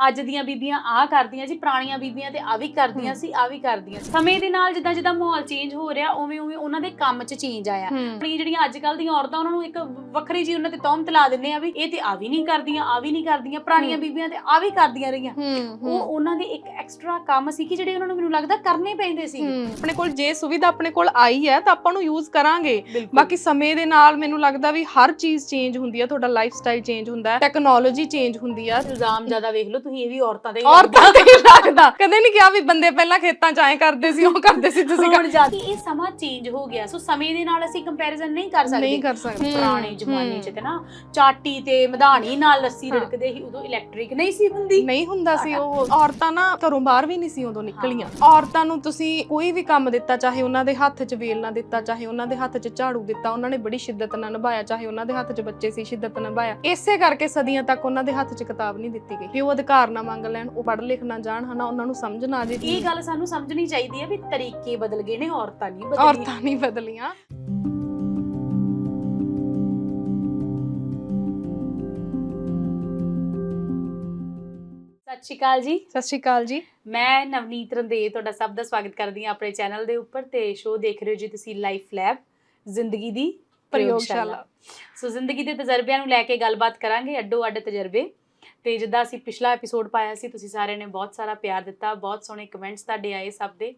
ਅੱਜ ਦੀਆਂ ਬੀਬੀਆਂ ਆ ਕਰਦੀਆਂ ਜੀ ਪੁਰਾਣੀਆਂ ਬੀਬੀਆਂ ਤੇ ਆ ਵੀ ਕਰਦੀਆਂ ਸੀ ਆ ਵੀ ਕਰਦੀਆਂ ਸੀ। ਸਮੇਂ ਦੇ ਨਾਲ ਜਿੱਦਾਂ ਜਿੱਦਾਂ ਮਾਹੌਲ ਚੇਂਜ ਹੋ ਰਿਹਾ ਉਵੇਂ ਉਵੇਂ ਉਹਨਾਂ ਦੇ ਕੰਮ 'ਚ ਚੇਂਜ ਆਇਆ। ਆਪਣੀ ਜਿਹੜੀਆਂ ਅੱਜ ਕੱਲ ਦੀਆਂ ਔਰਤਾਂ ਉਹਨਾਂ ਨੂੰ ਇੱਕ ਵੱਖਰੀ ਜੀ ਉਹਨਾਂ ਤੇ ਤੌਮਤ ਲਾ ਦਿੰਦੇ ਆ ਵੀ ਇਹ ਤੇ ਆ ਵੀ ਨਹੀਂ ਕਰਦੀਆਂ ਆ ਵੀ ਨਹੀਂ ਕਰਦੀਆਂ ਪੁਰਾਣੀਆਂ। ਬੀਬੀਆਂ ਤੇ ਆ ਵੀ ਕਰਦੀਆਂ ਰਹੀਆਂ। ਉਹ ਉਹ ਉਹਨਾਂ ਦੇ ਇੱਕ ਐਕਸਟਰਾ ਕੰਮ ਸੀ ਕਿ ਜਿਹੜੇ ਉਹਨਾਂ ਨੂੰ ਮੈਨੂੰ ਲੱਗਦਾ ਕਰਨੇ ਪੈਂਦੇ ਸੀ। ਆਪਣੇ ਕੋਲ ਜੇ ਸੁਵਿਧਾ ਆਪਣੇ ਕੋਲ ਆਈ ਹੈ ਤਾਂ ਆਪਾਂ ਨੂੰ ਯੂਜ਼ ਕਰਾਂਗੇ। ਬਾਕੀ ਸਮੇਂ ਦੇ ਨਾਲ ਮੈਨੂੰ ਲੱਗਦਾ ਵੀ ਹਰ ਚੀਜ਼ ਚੇਂਜ ਹੁੰਦੀ ਹੈ ਤੁਹਾਡਾ ਲਾਈਫ ਸਟਾਈਲ ਚੇਂਜ ਹੁੰਦਾ ਹੈ ਟੈਕਨੋਲੋਜੀ ਚੇਂਜ ਹੁੰਦੀ ਆ। ਇਲਜ਼ਾਮ ਜ਼ਿਆਦਾ ਵੇਖ ਲਓ ਤੁਸੀਂ ਇਹ ਵੀ ਔਰਤਾਂ ਦੇ ਹੀ ਔਰਤਾਂ ਤੇ ਹੀ ਲੱਗਦਾ। ਕਦੇ ਨਹੀਂ ਕਿਹਾ ਵੀ ਬੰਦੇ ਪਹਿਲਾਂ ਖੇਤਾਂ 'ਚ ਆਏ ਕਰਦੇ ਸੀ ਉਹ ਕਰਦੇ ਸੀ ਤੁਸੀਂ ਹੁਣ ਜਦ ਕਿ ਇਹ ਸਮਾਂ ਚੇਂਜ ਹੋ ਗਿਆ ਸੋ ਸਮੇਂ ਦੇ ਨਾਲ ਅਸੀਂ ਕੰਪੈਰੀਜ਼ਨ ਨਹੀਂ ਕਰ ਸਕਦੇ। ਨਹੀਂ ਕਰ ਸਕਦੇ। ਪੁਰਾਣੇ ਜ਼ਮਾਨੇ। ਚ ਤੇ ਨਾ ਚਾਟੀ ਤੇ ਮਧਾਣੀ ਨਾਲ ਲੱਸੀ। ਰੜਕਦੇ ਸੀ ਉਦੋਂ ਇਲੈਕਟ੍ਰਿਕ ਨਹੀਂ ਸੀ ਹੁੰਦੀ। ਨਹੀਂ ਹੁੰਦਾ ਸੀ ਉਹ। ਔਰਤਾਂ ਨਾ ਘਰੋਂ ਬਾਹਰ ਵੀ ਨਹੀਂ ਸੀ ਉਦੋਂ ਨਿਕਲੀਆਂ। ਔਰਤਾਂ ਨੂੰ ਤੁਸੀਂ ਕੋਈ ਵੀ ਕੰਮ ਦਿੱਤਾ ਚਾਹੇ ਉਹਨਾਂ ਦੇ ਹੱਥ 'ਚ ਵੇਲ ਨਾ ਦਿੱਤਾ ਚਾਹੇ ਉਹਨਾਂ ਦੇ ਹੱਥ 'ਚ ਝਾੜੂ ਦਿੱਤਾ ਉਹਨਾਂ ਨੇ ਬੜੀ ਸ਼ਿੱਦਤ ਨਾਲ ਨਿਭਾਇਆ ਚਾਹੇ ਉਹਨਾਂ ਦੇ ਹੱਥ 'ਚ ਬੱਚੇ ਸੀ ਸ਼ਿੱਦਤ ਨਾਲ ਨਿਭਾਇਆ। ਇਸੇ ਕਰਕੇ ਸਦੀਆਂ ਤੱਕ ਉਹਨਾਂ ਦੇ ਹੱਥ 'ਚ ਕਿਤਾਬ ਨਹੀਂ ਦਿੱਤੀ ਗਈ। ਕਿ ਉਹ ਅਧਿਕਾਰ ਨਾ ਮੰਗ ਲੈਣ ਉਹ ਪੜ੍ਹ ਲਿਖ ਨਾ ਜਾਣ ਹਨਾ ਉਹਨਾਂ ਨੂੰ ਸਮਝ ਨਾ ਆ ਜੇ। ਇਹ ਗੱਲ ਸਾਨੂੰ ਸਮਝਣੀ ਚਾਹੀਦੀ ਹੈ ਵੀ ਤਰੀਕੇ ਬਦਲ ਗਏ ਨੇ ਔਰਤਾਂ ਨਹੀਂ ਬਦਲੀਆਂ। ਔਰਤਾਂ ਨਹੀਂ ਬਦਲੀਆਂ। ਸਤਿ ਸ਼੍ਰੀ ਅਕਾਲ ਜੀ। ਸਤਿ ਸ਼੍ਰੀ ਅਕਾਲ ਜੀ। ਮੈਂ ਨਵਨੀਤ ਰੰਦੇ ਤੁਹਾਡਾ ਸਭ ਦਾ ਸਵਾਗਤ ਕਰਦੀ ਹਾਂ ਆਪਣੇ ਚੈਨਲ ਦੇ ਉੱਪਰ ਤੇ ਸ਼ੋਅ ਦੇਖ ਰਹੇ ਹੋ ਜੀ ਤੁਸੀਂ ਲਾਈਫ ਲੈਬ ਜ਼ਿੰਦਗੀ ਦੀ ਪ੍ਰਯੋਗਸ਼ਾਲਾ। ਸੋ ਜ਼ਿੰਦਗੀ ਦੇ ਤਜਰਬਿਆਂ ਨੂੰ ਲੈ ਕੇ ਗੱਲਬਾਤ ਕਰਾਂਗੇ ਅੱਡੋ ਅੱਡ ਤਜਰਬੇ। ਤੇ ਜਿੱਦਾਂ ਅਸੀਂ ਪਿਛਲਾ ਐਪੀਸੋਡ ਪਾਇਆ ਸੀ, ਤੁਸੀਂ ਸਾਰਿਆਂ ਨੇ ਬਹੁਤ ਸਾਰਾ ਪਿਆਰ ਦਿੱਤਾ, ਬਹੁਤ ਸੋਹਣੇ ਕਮੈਂਟਸ ਤੁਹਾਡੇ ਆਏ ਸਭ ਦੇ।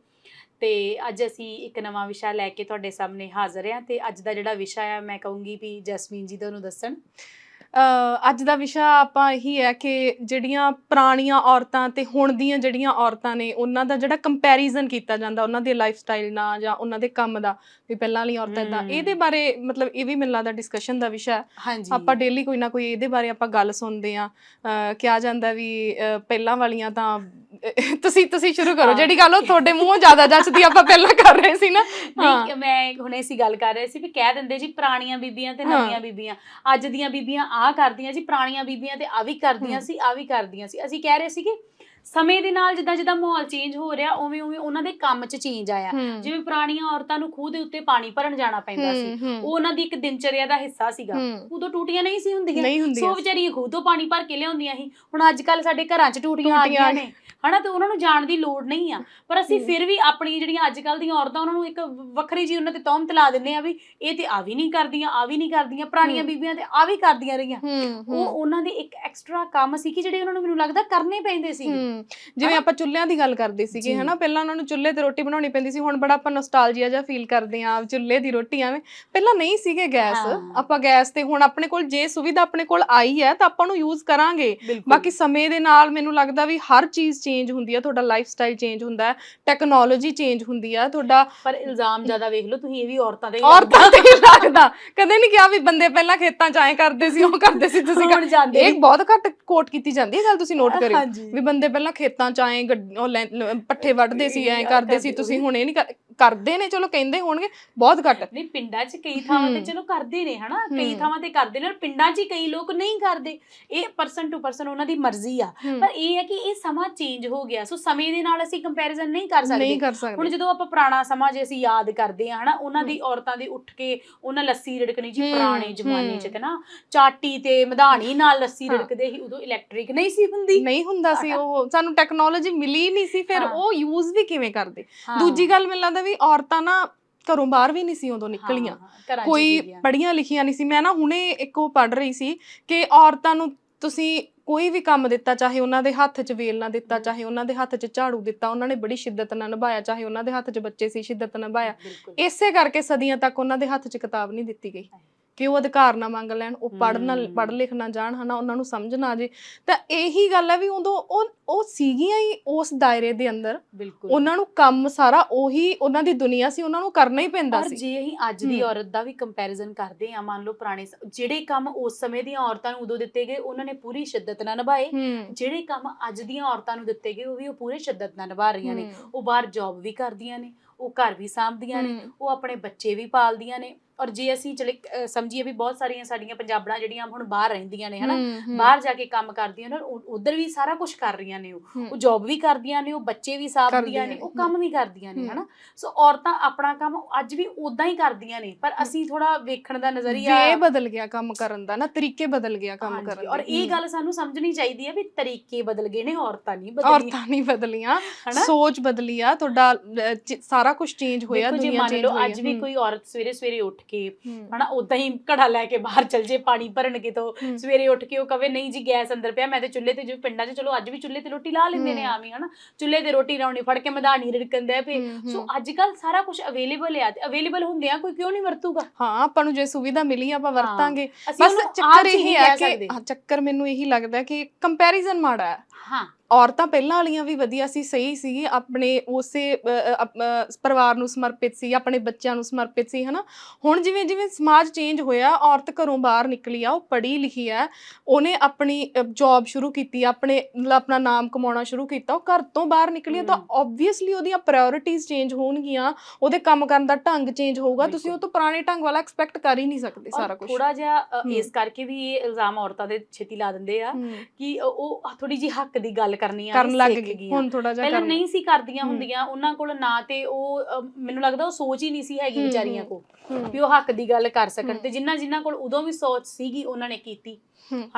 ਤੇ ਅੱਜ ਅਸੀਂ ਇੱਕ ਨਵਾਂ ਵਿਸ਼ਾ ਲੈ ਕੇ ਤੁਹਾਡੇ ਸਾਹਮਣੇ ਹਾਜ਼ਰ ਹਾਂ ਤੇ ਅੱਜ ਦਾ ਜਿਹੜਾ ਵਿਸ਼ਾ ਆ, ਮੈਂ ਕਹੂੰਗੀ ਵੀ ਜਸਮੀਨ ਜੀ ਤੁਹਾਨੂੰ ਦੱਸਣ। ਅੱਜ ਦਾ ਵਿਸ਼ਾ ਆਪਾਂ ਇਹੀ ਹੈ ਕਿ ਜਿਹੜੀਆਂ ਪੁਰਾਣੀਆਂ ਔਰਤਾਂ ਤੇ ਹੁਣ ਦੀਆਂ ਜਿਹੜੀਆਂ ਔਰਤਾਂ ਨੇ ਉਹਨਾਂ ਦਾ ਜਿਹੜਾ ਕੰਪੈਰੀਜ਼ਨ ਕੀਤਾ ਜਾਂਦਾ ਉਹਨਾਂ ਦੇ ਲਾਈਫ ਸਟਾਈਲ ਨਾਲ ਜਾਂ ਉਹਨਾਂ ਦੇ ਕੰਮ ਦਾ ਵੀ ਪਹਿਲਾਂ ਵਾਲੀਆਂ ਔਰਤਾਂ ਇਦਾਂ ਹਮ। ਇਹਦੇ ਬਾਰੇ ਮਤਲਬ ਇਹ ਵੀ ਮੈਨੂੰ ਲੱਗਦਾ ਡਿਸਕਸ਼ਨ ਦਾ ਵਿਸ਼ਾ ਹੈ। ਆਪਾਂ ਡੇਲੀ ਕੋਈ ਨਾ ਕੋਈ ਇਹਦੇ ਬਾਰੇ ਆਪਾਂ ਗੱਲ ਸੁਣਦੇ ਆ ਕਿਹਾ ਜਾਂਦਾ ਵੀ ਪਹਿਲਾਂ ਵਾਲੀਆਂ ਤਾਂ ਤੁਸੀਂ ਤੁਸੀਂ ਸ਼ੁਰੂ ਕਰੋ। ਜਿਹੜੀ ਗੱਲ ਉਹ ਤੁਹਾਡੇ ਮੂੰਹੋਂ ਜ਼ਿਆਦਾ ਜੱਚਦੀ ਆਪਾਂ ਪਹਿਲਾਂ ਕਰ ਰਹੇ ਸੀ ਨਾ ਨਹੀਂ। ਮੈਂ ਹੁਣੇ ਸੀ ਗੱਲ ਕਰ ਰਹੇ ਸੀ ਵੀ ਕਹਿ ਦਿੰਦੇ ਜੀ ਪੁਰਾਣੀਆਂ ਬੀਬੀਆਂ ਤੇ। ਨਵੀਆਂ ਬੀਬੀਆਂ ਅੱਜ ਦੀਆਂ ਬੀਬੀਆਂ ਆ ਕਰਦੀਆਂ ਜੀ ਪੁਰਾਣੀਆਂ ਬੀਬੀਆਂ ਤੇ ਆ ਵੀ ਕਰਦੀਆਂ। ਸੀ ਆ ਵੀ ਕਰਦੀਆਂ ਸੀ ਅਸੀਂ ਕਹਿ ਰਹੇ ਸੀ ਕਿ ਸਮੇਂ ਦੇ ਨਾਲ ਜਿੱਦਾਂ ਜਿੱਦਾਂ ਮਾਹੌਲ ਚੇਂਜ ਹੋ ਰਿਹਾ ਉਵੇਂ ਉਵੇਂ ਉਹਨਾਂ ਦੇ ਕੰਮ 'ਚ ਚੇਂਜ ਆਇਆ। ਜਿਵੇਂ ਪੁਰਾਣੀਆਂ ਔਰਤਾਂ ਨੂੰ ਖੂਹ ਦੇ ਉੱਤੇ ਪਾਣੀ ਭਰਨ ਜਾਣਾ ਪੈਂਦਾ ਸੀ ਉਹ ਉਹਨਾਂ ਦੀ ਇੱਕ ਦਿਨਚਰਿਆ ਦਾ ਹਿੱਸਾ ਸੀਗਾ। ਉਦੋਂ ਟੂਟੀਆਂ ਨਹੀਂ ਸੀ ਹੁੰਦੀਆਂ। ਸੋ ਵਿਚਾਰੀਆਂ ਖੂਹ ਤੋਂ ਪਾਣੀ ਭਰ ਕੇ ਲਿਆਉਂਦੀਆਂ ਸੀ। ਹੁਣ ਅੱਜ ਕੱਲ ਸਾਡੇ ਘਰਾਂ 'ਚ ਟੂਟੀਆਂ ਆ ਗਈਆਂ ਨੇ। ਹਨਾ ਤੇ ਉਹਨਾਂ ਨੂੰ ਜਾਣ ਦੀ ਲੋੜ ਨਹੀਂ ਆ। ਪਰ ਅਸੀਂ। ਫਿਰ ਵੀ ਆਪਣੀ ਜਿਹੜੀਆਂ ਅੱਜ ਕੱਲ ਦੀਆਂ ਔਰਤਾਂ ਉਹਨਾਂ ਨੂੰ ਇੱਕ ਵੱਖਰੀ ਜੀ ਉਹਨਾਂ ਤੇ ਤੌਮਤ ਲਾ ਦਿੰਦੇ ਆ ਵੀ ਇਹ ਤੇ ਆ ਵੀ ਨਹੀਂ ਕਰਦੀਆਂ ਆ ਵੀ ਨਹੀਂ ਕਰਦੀਆਂ ਪੁਰਾਣੀਆਂ। ਬੀਬੀਆਂ ਤੇ ਆ ਵੀ ਕਰਦੀਆਂ ਰਹੀਆਂ। ਉਹ ਉਹਨਾਂ ਦੇ ਇੱਕ ਐਕਸਟਰਾ ਕੰਮ ਸੀ ਕਿ ਜਿਹੜੇ ਉਹਨਾਂ ਨੂੰ ਮੈਨੂੰ ਲੱਗਦਾ ਕਰਨੇ ਪੈਂਦੇ ਸੀ। ਹਮ, ਜਿਵੇਂ? ਆਪਾਂ ਚੁੱਲ੍ਹਿਆਂ ਦੀ ਗੱਲ ਕਰਦੇ ਸੀਗੇ। ਹਨਾ ਪਹਿਲਾਂ ਉਹਨਾਂ ਨੂੰ ਚੁੱਲ੍ਹੇ ਤੇ ਰੋਟੀ ਬਣਾਉਣੀ ਪੈਂਦੀ ਸੀ ਹੁਣ ਬੜਾ ਆਪਾਂ ਨੋਸਟਾਲਜੀਆ ਜਿਹਾ ਫੀਲ ਕਰਦੇ ਆਂ ਚੁੱਲ੍ਹੇ ਦੀ ਰੋਟੀ ਐਵੇਂ। ਪਹਿਲਾਂ ਨਹੀਂ ਸੀਗੇ ਗੈਸ ਹਾਂ। ਆਪਾਂ ਗੈਸ ਤੇ ਹੁਣ ਆਪਣੇ ਕੋਲ ਜੇ ਸੁਵਿਧਾ ਆਪਣੇ ਕੋਲ ਆਈ ਹੈ ਤਾਂ ਆਪਾਂ ਨੂੰ ਯੂਜ਼ ਕਰਾਂਗੇ। ਬਾਕੀ ਸਮੇਂ ਦੇ ਨਾਲ ਮੈਨੂੰ ਲੱਗਦਾ ਵੀ ਹਰ ਚੀਜ਼ ਚੇਂਜ ਹੁੰਦੀ ਹੈ ਤੁਹਾਡਾ ਲਾਈਫ ਸਟਾਈਲ ਚੇਂਜ ਹੁੰਦਾ ਹੈ ਟੈਕਨੋਲੋਜੀ ਚੇਂਜ ਹੁੰਦੀ ਹੈ ਤੁਹਾਡਾ ਪਰ ਇਲਜ਼ਾਮ ਜ਼ਿਆਦਾ ਵੇਖ ਲਓ ਤੁਸੀਂ ਇਹ ਵੀ ਔਰਤਾਂ ਦੇ ਹੀ ਔਰਤਾਂ ਤੇ ਹੀ ਲੱਗਦਾ। ਕਦੇ ਨਹੀਂ ਕਿਹਾ ਵੀ ਬੰਦੇ ਪਹਿਲਾਂ ਖੇਤਾਂ 'ਚ ਆਏ ਕਰਦੇ ਸੀ ਉਹ ਕਰਦੇ ਸੀ ਤੁਸੀਂ ਹੁਣ ਜਾਂਦੇ ਇਹ ਬਹੁਤ ਘੱਟ ਕੋਟ ਕੀਤੀ ਜਾਂਦੀ ਹੈ ਗੱਲ ਤੁਸੀਂ ਨੋਟ ਕਰਿਓ ਵੀ ਬੰਦੇ ਪਹਿਲਾਂ ਖੇਤਾਂ ਚ ਆਏ ਗੱਡ- ਉਹ ਲੈ- ਲ- ਪੱਠੇ ਵੱਢਦੇ ਸੀ ਐ ਕਰਦੇ ਸੀ ਤੁਸੀਂ ਹੋਣੇ। ਇਹ ਨਹੀਂ ਕਰ- ਕਰਦੇ ਨੇ ਚਲੋ ਕਹਿੰਦੇ ਹੋਣਗੇ ਬਹੁਤ ਘੱਟ। ਨਹੀਂ ਪਿੰਡਾਂ 'ਚ ਕਈ ਥਾਵਾਂ ਤੇ ਹਮ। ਚਲੋ ਕਰਦੇ ਨੇ ਹਨਾ? ਕਈ ਹਮ। ਥਾਵਾਂ ਤੇ ਕਰਦੇ ਨੇ ਔਰ ਪਿੰਡਾਂ 'ਚ ਹੀ ਕਈ ਲੋਕ ਨਹੀਂ ਕਰਦੇ। ਇਹ ਪਰਸਨ ਟੂ ਪਰਸਨ ਉਹਨਾਂ ਦੀ ਮਰਜ਼ੀ ਆ। ਹਮ, ਪਰ ਇਹ ਹੈ ਕਿ ਇਹ ਸਮਾਂ ਚੇਂਜ ਹੋ ਗਿਆ। ਸੋ ਸਮੇਂ ਦੇ ਨਾਲ ਅਸੀਂ ਕੰਪੈਰੀਜ਼ਨ ਨਹੀਂ ਕਰ ਸਕਦੇ। ਕਰ ਹੁਣ ਸਕਦੇ ਜਦੋਂ ਆਪਾਂ ਪੁਰਾਣਾ ਸਮਾਂ ਜੇ ਅਸੀਂ ਯਾਦ ਕਰਦੇ ਆ ਹਨਾ? ਉਹਨਾਂ ਦੀ ਔਰਤਾਂ ਦੇ ਉੱਠ ਕੇ ਉਹਨਾਂ ਲੱਸੀ ਰੜਕਣੀ ਜੀ ਹਮ, ਪੁਰਾਣੇ ਜ਼ਮਾਨੇ 'ਚ ਹਮ। ਤੇ ਨਾ ਚਾਟੀ ਤੇ ਮਧਾਣੀ ਨਾਲ ਲੱਸੀ ਹਾਂ। ਰੜਕਦੇ ਸੀ ਉਦੋਂ ਇਲੈਕਟ੍ਰਿਕ ਨਹੀਂ ਸੀ ਹੁੰਦੀ। ਨਹੀਂ ਹੁੰਦਾ ਸੀ ਉਹ। ਸਾਨੂੰ ਟੈਕਨੋਲੋਜੀ ਮਿਲੀ ਨਹੀਂ ਸੀ ਫਿਰ। ਉਹ ਯੂਜ਼ ਵੀ ਕਿਵੇਂ ਕਰਦੇ। ਦੂਜੀ ਗੱਲ ਮੈਨੂੰ ਲੱਗਦਾ ਵੀ ਔਰਤਾਂ ਨਾ ਘਰੋਂ ਬਾਹਰ ਵੀ ਨਹੀਂ ਸੀ ਉਦੋਂ ਨਿਕਲੀਆਂ ਕੋਈ। ਪੜ੍ਹੀਆਂ ਲਿਖੀਆਂ ਨਹੀਂ ਸੀ ਮੈਂ ਨਾ ਹੁਣੇ ਇੱਕ ਉਹ ਪੜ੍ਹ ਰਹੀ ਸੀ ਕਿ ਔਰਤਾਂ ਨੂੰ ਤੁਸੀਂ ਕੋਈ ਵੀ ਕੰਮ ਦਿੱਤਾ ਚਾਹੇ ਉਹਨਾਂ ਦੇ ਹੱਥ 'ਚ ਵੇਲ ਨਾ ਦਿੱਤਾ। ਚਾਹੇ ਉਹਨਾਂ ਦੇ ਹੱਥ 'ਚ ਝਾੜੂ ਦਿੱਤਾ ਉਹਨਾਂ ਨੇ ਬੜੀ ਸ਼ਿੱਦਤ ਨਾਲ ਨਿਭਾਇਆ ਚਾਹੇ ਉਹਨਾਂ ਦੇ ਹੱਥ 'ਚ ਬੱਚੇ ਸੀ ਸ਼ਿੱਦਤ ਨਾਲ ਨਿਭਾਇਆ ਇਸੇ ਕਰਕੇ ਸਦੀਆਂ ਤੱਕ ਉਹਨਾਂ ਦੇ ਹੱਥ 'ਚ ਕਿਤਾਬ ਨਹੀਂ ਦਿੱਤੀ ਗਈ ਕਿ ਉਹ ਅਧਿਕਾਰ ਨਾ ਮੰਗ ਲੈਣ ਉਹ ਪੜ੍ਹਨਾ ਹਮ। ਪੜ੍ਹ ਲਿਖ ਨਾ ਜਾਣ ਹਨਾ ਉਹਨਾਂ ਨੂੰ ਸਮਝ ਨਾ ਜੇ। ਤਾਂ ਇਹੀ ਗੱਲ ਹੈ ਵੀ ਉਦੋਂ ਉਹ ਉਹ ਸੀਗੀਆਂ ਹੀ ਉਸ ਦਾਇਰੇ ਦੇ ਅੰਦਰ। ਉਹਨਾਂ ਨੂੰ ਕੰਮ ਸਾਰਾ ਉਹੀ ਉਹਨਾਂ ਦੀ ਦੁਨੀਆ ਸੀ ਉਹਨਾਂ ਨੂੰ ਕਰਨਾ ਹੀ ਪੈਂਦਾ ਪਰ ਸੀ। ਜੇ ਅਸੀਂ ਅੱਜ ਦੀ। ਔਰਤ ਦਾ ਵੀ ਕੰਪੈਰੀਜ਼ਨ ਕਰਦੇ ਆ ਮੰਨ ਲਓ ਪੁਰਾਣੇ ਜਿਹੜੇ ਕੰਮ ਉਸ ਸਮੇਂ ਦੀਆਂ ਔਰਤਾਂ ਨੂੰ ਉਦੋਂ ਦਿੱਤੇ ਗਏ ਉਹਨਾਂ ਨੇ ਪੂਰੀ ਸ਼ਿੱਦਤ ਨਾਲ ਨਿਭਾਏ। ਜਿਹੜੇ ਕੰਮ ਅੱਜ ਦੀਆਂ ਔਰਤਾਂ ਨੂੰ ਦਿੱਤੇ ਗਏ ਉਹ ਵੀ ਉਹ ਪੂਰੇ ਸ਼ਿੱਦਤ ਨਾਲ ਨਿਭਾ ਰਹੀਆਂ ਨੇ। ਉਹ ਬਾਹਰ ਜੌਬ ਵੀ ਕਰਦੀਆਂ ਨੇ ਉਹ ਘਰ ਵੀ ਸਾਂਭਦੀਆਂ ਨੇ ਉਹ ਆਪਣੇ ਬੱਚੇ ਵੀ ਪਾਲਦੀਆਂ ਨੇ। ਔਰ ਜੇ ਅਸੀਂ ਚਲੇ ਸਮਝੀਏ ਵੀ ਬਹੁਤ ਸਾਰੀਆਂ ਸਾਡੀਆਂ ਪੰਜਾਬਣਾਂ ਜਿਹੜੀਆਂ ਹੁਣ ਬਾਹਰ ਰਹਿੰਦੀਆਂ ਨੇ ਹਨਾ? ਬਾਹਰ ਜਾ ਕੇ ਕੰਮ ਕਰਦੀਆਂ ਨੇ ਔਰ ਉਧਰ ਵੀ ਸਾਰਾ ਕੁਝ ਕਰ ਰਹੀਆਂ ਨੇ ਉਹ। ਜੌਬ ਵੀ ਕਰਦੀਆਂ ਨੇ ਉਹ ਬੱਚੇ ਵੀ ਸਾਂਭਦੀਆਂ ਨੇ ਉਹ। ਕੰਮ ਵੀ ਕਰਦੀਆਂ ਨੇ। ਹਨਾ? ਸੋ ਔਰਤਾਂ ਆਪਣਾ ਕੰਮ ਅੱਜ ਵੀ ਉਦਾਂ ਹੀ ਕਰਦੀਆਂ ਨੇ ਪਰ ਅਸੀਂ ਥੋੜਾ ਵੇਖਣ ਦਾ ਨਜ਼ਰੀਆ ਵੇ ਬਦਲ ਗਿਆ ਕੰਮ ਕਰਨ ਦਾ ਨਾ ਤਰੀਕੇ ਬਦਲ ਗਿਆ ਕੰਮ ਕਰਨ ਔਰ ਦੇ। ਇਹ ਹੂੰ। ਗੱਲ ਸਾਨੂੰ ਸਮਝਣੀ ਚਾਹੀਦੀ ਹੈ ਵੀ ਤਰੀਕੇ ਬਦਲ ਗਏ ਨੇ ਔਰਤਾਂ ਨਹੀਂ ਬਦਲੀਆਂ। ਔਰਤਾਂ ਨਹੀਂ ਬਦਲੀਆਂ ਹਨਾ? ਸੋਚ ਬਦਲੀ ਆ ਤੁਹਾਡਾ ਸਾਰਾ ਕੁਝ ਚੇਂਜ ਹੋਇਆ ਦੁਨੀਆ ਮੰਨ ਚੇਂਜ ਲਓ ਹੋਈ ਅੱਜ ਵੀ ਕੋਈ ਔਰਤ ਸਵੇਰੇ ਸਵੇਰੇ ਉੱਠ ਕੇ ਹੂੰ, ਹਨਾ ਉਦਾਂ ਹੀ ਘੜਾ ਲੈ ਕੇ ਬਾਹਰ ਚਲ ਜੇ ਪਾਣੀ ਭਰਨ ਕਿਤੋਂ ਹੂੰ। ਸਵੇਰੇ ਉੱਠ ਕੇ ਉਹ ਕਵੇ ਨਹੀਂ ਜੀ ਗੈਸ ਅੰਦਰ ਪਿਆ ਮੈਂ ਤੇ ਚੁੱਲ੍ਹੇ ਤੇ ਜੋ ਪਿੰਡਾਂ 'ਚ ਚਲੋ ਅੱਜ ਵੀ ਚੁੱਲ੍ਹੇ ਤੇ ਰੋਟੀ ਲਾ ਲੈਂਦੇ ਨੇ ਹੂੰ। ਆਵੀਂ ਹਨਾ ਚੁੱਲ੍ਹੇ ਤੇ ਰੋਟੀ ਲਾਉਣੀ ਫੜ ਕੇ ਮਧਾਣੀ ਰਿੜਕਣ ਦੇ ਪਏ ਹੂੰ, ਹੂੰ। ਸੋ ਅੱਜ ਕੱਲ ਸਾਰਾ ਕੁਝ ਅਵੇਲੇਬਲ ਆ ਤੇ ਅਵੇਲੇਬਲ ਹੁੰਦਿਆਂ ਕੋਈ ਕਿਉਂ ਨਹੀਂ ਵਰਤੂਗਾ ਹਾਂ ਆਪਾਂ ਨੂੰ ਜੇ ਸੁਵਿਧਾ ਮਿਲੀ ਆਪਾਂ ਵਰਤਾਂਗੇ ਬਸ ਚੱਕਰ ਇਹ ਹੈ ਕਿ। ਹਾਂ, ਚੱਕਰ ਮੈਨੂੰ ਇਹੀ ਲੱਗਦਾ ਕਿ ਕੰਪੈਰੀਜ਼ਨ ਮਾੜਾ ਹੈ ਹਾਂ। ਔਰਤਾਂ ਪਹਿਲਾਂ ਵਾਲੀਆਂ ਵੀ ਵਧੀਆ ਸੀ ਸਹੀ ਸੀ ਆਪਣੇ ਉਸੇ ਅ, ਅ, ਅਪ- ਅ, ਪਰਿਵਾਰ ਨੂੰ ਸਮਰਪਿਤ ਸੀ ਆਪਣੇ ਬੱਚਿਆਂ ਨੂੰ ਸਮਰਪਿਤ ਸੀ ਹਨਾ। ਹੁਣ ਜਿਵੇਂ ਜਿਵੇਂ ਸਮਾਜ ਚੇਂਜ ਹੋਇਆ ਔਰਤ ਘਰੋਂ ਬਾਹਰ ਨਿਕਲੀ ਆ ਉਹ ਪੜ੍ਹੀ ਲਿਖੀ ਆ ਉਹਨੇ ਆਪਣੀ ਜੌਬ ਸ਼ੁਰੂ ਕੀਤੀ ਆਪਣੇ ਮਤਲਬ ਆਪਣਾ ਨਾਮ ਕਮਾਉਣਾ ਸ਼ੁਰੂ ਕੀਤਾ ਉਹ ਘਰ ਤੋਂ ਬਾਹਰ ਨਿਕਲੀ ਆ ਤਾਂ। ਆਬਵੀਅਸਲੀ ਉਹਦੀਆਂ ਪ੍ਰਾਇੋਰਟੀਜ਼ ਚੇਂਜ ਹੋਣਗੀਆਂ ਉਹਦੇ ਕੰਮ ਕਰਨ ਦਾ ਢੰਗ ਚੇਂਜ ਹੋਊਗਾ ਤੁਸੀਂ ਉਹ ਤੋਂ ਪੁਰਾਣੇ ਢੰਗ ਵਾਲਾ ਐਕਸਪੈਕਟ ਕਰ ਹੀ ਨਹੀਂ ਸਕਦੇ ਸਾਰਾ ਕੁਝ ਥੋੜਾ ਜਿਹਾ ਅ, ਹੂੰ। ਇਸ ਕਰਕੇ ਵੀ ਇਹ ਇਲਜ਼ਾਮ ਔਰਤਾਂ ਦੇ ਛੇਤੀ ਲਾ ਦਿੰਦੇ ਆ ਕਿ ਉਹ ਥੋੜੀ ਜੀ ਹੱਕ ਦੀ ਗੱਲ ਕਰਨੀ ਆ ਕਰਨ ਲੱਗ ਗਈ। ਹੁਣ ਥੋੜਾ ਜਿਹਾ ਪਹਿਲਾਂ ਨਹੀਂ ਸੀ ਕਰਦੀਆਂ। ਹੁੰਦੀਆਂ ਉਹਨਾਂ ਕੋਲ ਨਾ ਤੇ ਉਹ ਮੈਨੂੰ ਲੱਗਦਾ ਉਹ ਸੋਚ ਹੀ ਨਹੀਂ ਸੀ ਹੈਗੀ ਵਿਚਾਰੀਆਂ ਹੂੰ, ਵੀ ਉਹ ਹੱਕ ਦੀ ਗੱਲ ਕਰ ਸਕਣ। ਤੇ ਜਿਨ੍ਹਾਂ ਜਿਨ੍ਹਾਂ ਕੋਲ ਉਦੋਂ ਵੀ ਸੋਚ ਸੀਗੀ ਉਹਨਾਂ ਨੇ ਕੀਤੀ।